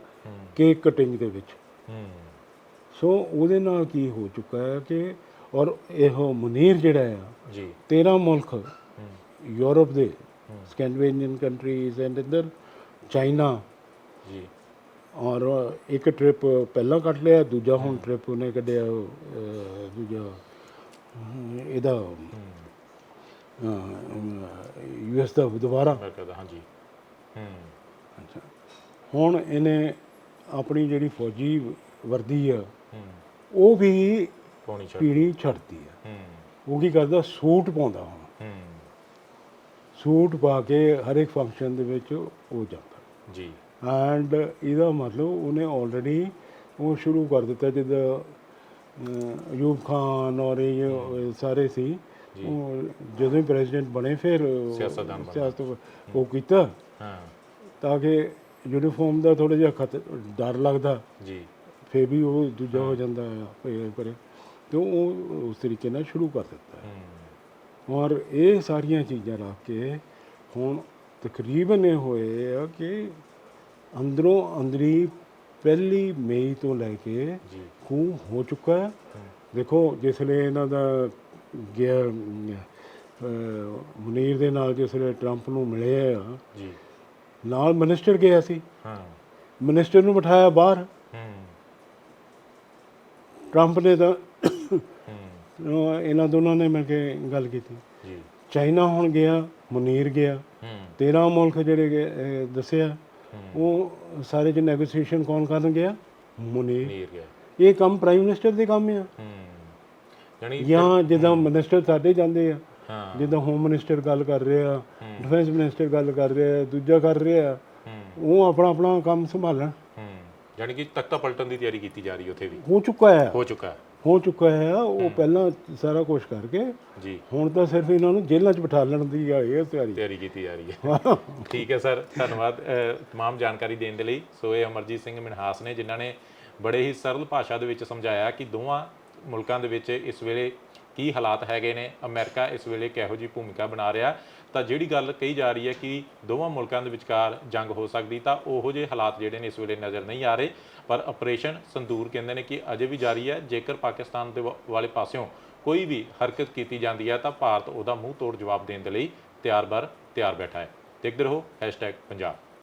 Speaker 2: ਕੇਕ ਕਟਿੰਗ ਦੇ ਵਿੱਚ।
Speaker 1: ਹੂੰ।
Speaker 2: ਸੋ ਉਹਦੇ ਨਾਲ ਕੀ ਹੋ ਚੁੱਕਾ ਹੈ ਕਿ ਔਰ ਇਹੋ ਮੁਨੀਰ ਜਿਹੜਾ ਆ
Speaker 1: ਜੀ।
Speaker 2: 13 ਮੁਲਕ
Speaker 1: ਹੂੰ।
Speaker 2: ਯੂਰਪ ਦੇ ਸਕੈਂਡੀਨੇਵੀਅਨ ਕੰਟਰੀਜ਼ ਐਂਡ ਇਧਰ ਚਾਈਨਾ।
Speaker 1: ਜੀ।
Speaker 2: ਔਰ ਇੱਕ ਟ੍ਰਿਪ ਪਹਿਲਾਂ ਕੱਟ ਲਿਆ ਦੂਜਾ ਹੁਣ ਟ੍ਰਿਪ ਉਹਨੇ ਕੱਢਿਆ ਦੂਜਾ ਇਹਦਾ
Speaker 1: ਹੂੰ।
Speaker 2: ਯੂ ਐਸ ਦਾ ਦੁਬਾਰਾ।
Speaker 1: ਹਾਂਜੀ। ਹੂੰ।
Speaker 2: ਅੱਛਾ। ਹੁਣ ਇਹਨੇ ਆਪਣੀ ਜਿਹੜੀ ਫੌਜੀ ਵਰਦੀ ਆ
Speaker 1: ਹੂੰ
Speaker 2: ਉਹ ਵੀ
Speaker 1: ਪੌਣੀ ਛੱਡ
Speaker 2: ਪੀੜੀ ਛੱਡਦੀ ਆ।
Speaker 1: ਹੂੰ।
Speaker 2: ਉਹ ਕੀ ਕਰਦਾ? ਸੂਟ ਪਾਉਂਦਾ ਹੁਣ। ਸੂਟ ਪਾ ਕੇ ਹਰ ਇੱਕ ਫੰਕਸ਼ਨ ਦੇ ਵਿੱਚ ਉਹ ਜਾਂਦਾ।
Speaker 1: ਜੀ।
Speaker 2: ਐਂਡ ਇਹਦਾ ਮਤਲਬ ਉਹਨੇ ਆਲਰੇਡੀ ਉਹ ਸ਼ੁਰੂ ਕਰ ਦਿੱਤਾ ਜਿੱਦਾਂ ਅਯੂਬ ਖਾਨ ਔਰ ਇਹ ਇਹ ਸਾਰੇ ਸੀ। ਉਹ ਜਦੋਂ ਹੀ ਪ੍ਰੈਜ਼ੀਡੈਂਟ ਬਣੇ ਫਿਰ ਉਹ
Speaker 1: ਸਿਆਸਤਦਾਨ ਬਣੇ।
Speaker 2: ਸਿਆਸਤ ਉਹ ਕੀਤਾ।
Speaker 1: ਹਾਂ।
Speaker 2: ਤਾਂ ਕਿ ਯੂਨੀਫਾਰਮ ਦਾ ਥੋੜਾ ਜਿਹਾ ਖਤ ਡਰ ਲੱਗਦਾ।
Speaker 1: ਜੀ।
Speaker 2: ਫੇਰ ਵੀ ਉਹ ਦੂਜਾ ਹੋ ਜਾਂਦਾ ਹੈ ਕਰੇ। ਤੇ ਉਹ ਉਸ ਤਰੀਕੇ ਨਾਲ ਸ਼ੁਰੂ ਕਰ ਦਿੱਤਾ।
Speaker 1: ਹੂੰ।
Speaker 2: ਔਰ ਇਹ ਸਾਰੀਆਂ ਚੀਜ਼ਾਂ ਰੱਖ ਕੇ ਹੁਣ ਤਕਰੀਬਨ ਇਹ ਹੋਏ ਆ ਕਿ ਅੰਦਰੋਂ ਅੰਦਰੀ ਪਹਿਲੀ ਮਈ ਤੋਂ ਲੈ ਕੇ
Speaker 1: ਜੀ।
Speaker 2: ਖੂ ਹੋ ਚੁੱਕਾ ਹੈ। ਦੇਖੋ ਜਿਸ ਵੇਲੇ ਇਹਨਾਂ ਦਾ ਗਿਆ ਮੁਨੀਰ ਦੇ ਨਾਲ ਜਿਸ ਵੇਲੇ ਟਰੰਪ ਨੂੰ ਮਿਲੇ ਆ।
Speaker 1: ਜੀ।
Speaker 2: ਨਾਲ ਮਿਨਿਸਟਰ ਗਿਆ ਸੀ।
Speaker 1: ਹਾਂ।
Speaker 2: ਮਿਨਿਸਟਰ ਨੂੰ ਬਿਠਾਇਆ ਬਾਹਰ।
Speaker 1: ਹੂੰ।
Speaker 2: ਟਰੰਪ ਨੇ ਤਾਂ ਇਹਨਾਂ ਦੋਨਾਂ ਨੇ ਮਿਲ ਕੇ ਗੱਲ ਕੀਤੀ।
Speaker 1: ਜੀ।
Speaker 2: ਚਾਈਨਾ ਹੁਣ ਗਿਆ ਮੁਨੀਰ ਗਿਆ।
Speaker 1: ਹੂੰ।
Speaker 2: 13 ਮੁਲਕ ਜਿਹੜੇ ਦੱਸਿਆ। ਉਹ ਸਾਰੇ ਚ ਨੈਗੋਸੀਏਸ਼ਨ ਕੌਣ ਕਰਨ ਗਿਆ? ਮੁਨੀਰ। ਇਹ ਕੰਮ ਪ੍ਰਾਈਮ ਮਿਨਿਸਟਰ ਦੇ ਕੰਮ ਆ।
Speaker 1: ਯਾਨੀ
Speaker 2: ਜਾਂ ਜਿੱਦਾਂ ਮਿਨਿਸਟਰ ਸਾਡੇ ਜਾਂਦੇ ਆ। ਜਿੱਦਾਂ ਹੋਮ ਮਿਨਿਸਟਰ ਗੱਲ ਕਰ ਰਿਹਾ ਡਿਫੈਂਸ ਮਿਨਿਸਟਰ ਗੱਲ ਕਰ ਰਿਹਾ ਦੂਜਾ ਕਰ ਰਿਹਾ। ਉਹ ਆਪਣਾ ਆਪਣਾ ਕੰਮ ਸੰਭਾਲਣ।
Speaker 1: ਯਾਨੀ ਕਿ ਤਖਤਾ ਪਲਟਣ ਦੀ ਤਿਆਰੀ ਕੀਤੀ ਜਾ ਰਹੀ ਹੈ ਉੱਥੇ ਵੀ।
Speaker 2: ਹੋ ਚੁੱਕਾ ਹੈ।
Speaker 1: ਹੋ ਚੁੱਕਾ ਹੈ।
Speaker 2: ਹੋ ਚੁੱਕਾ ਹੈ ਉਹ ਪਹਿਲਾਂ ਸਾਰਾ ਕੁਝ ਕਰਕੇ
Speaker 1: ਜੀ।
Speaker 2: ਹੁਣ ਤਾਂ ਸਿਰਫ ਇਹਨਾਂ ਨੂੰ ਜੇਲ੍ਹਾਂ 'ਚ ਬਿਠਾ ਲੈਣ ਦੀ ਇਹ ਤਿਆਰੀ।
Speaker 1: ਤਿਆਰੀ ਕੀਤੀ ਜਾ ਰਹੀ ਹੈ। ਠੀਕ ਹੈ ਸਰ ਧੰਨਵਾਦ। ਤਮਾਮ ਜਾਣਕਾਰੀ ਦੇਣ ਦੇ ਲਈ ਸੋ ਇਹ ਅਮਰਜੀਤ ਸਿੰਘ ਮਿਨਹਾਸ ਨੇ ਜਿਨ੍ਹਾਂ ਨੇ ਬੜੇ ਹੀ ਸਰਲ ਭਾਸ਼ਾ ਦੇ ਵਿੱਚ ਸਮਝਾਇਆ ਕਿ ਦੋਵਾਂ ਮੁਲਕਾਂ ਦੇ ਵਿੱਚ ਇਸ ਵੇਲੇ ਕੀ ਹਾਲਾਤ ਹੈਗੇ ਨੇ ਅਮਰੀਕਾ ਇਸ ਵੇਲੇ ਕਿਹੋ ਜੀ ਭੂਮਿਕਾ ਬਣਾ ਰਿਹਾ। ਤਾਂ ਜਿਹੜੀ ਗੱਲ ਕਹੀ ਜਾ ਰਹੀ ਹੈ ਕਿ ਦੋਵਾਂ ਮੁਲਕਾਂ ਦੇ ਵਿਚਕਾਰ ਜੰਗ ਹੋ ਸਕਦੀ, ਤਾਂ ਉਹੋ ਜਿਹੇ ਹਾਲਾਤ ਜਿਹੜੇ ਨੇ ਇਸ ਵੇਲੇ ਨਜ਼ਰ ਨਹੀਂ ਆ ਰਹੇ। ਪਰ ਆਪਰੇਸ਼ਨ ਸੰਦੂਰ ਕਹਿੰਦੇ ਨੇ ਕਿ ਅਜੇ ਵੀ ਜਾਰੀ ਹੈ। ਜੇਕਰ ਪਾਕਿਸਤਾਨ ਦੇ ਵਾ- ਵਾਲੇ ਪਾਸਿਓਂ ਕੋਈ ਵੀ ਹਰਕਤ ਕੀਤੀ ਜਾਂਦੀ ਹੈ, ਤਾਂ ਭਾਰਤ ਉਹਦਾ ਮੂੰਹ ਤੋੜ ਜਵਾਬ ਦੇਣ ਦੇ ਲਈ ਤਿਆਰ ਬਰ ਤਿਆਰ ਬੈਠਾ ਹੈ। ਦੇਖਦੇ ਰਹੋ #ਪੰਜਾਬ।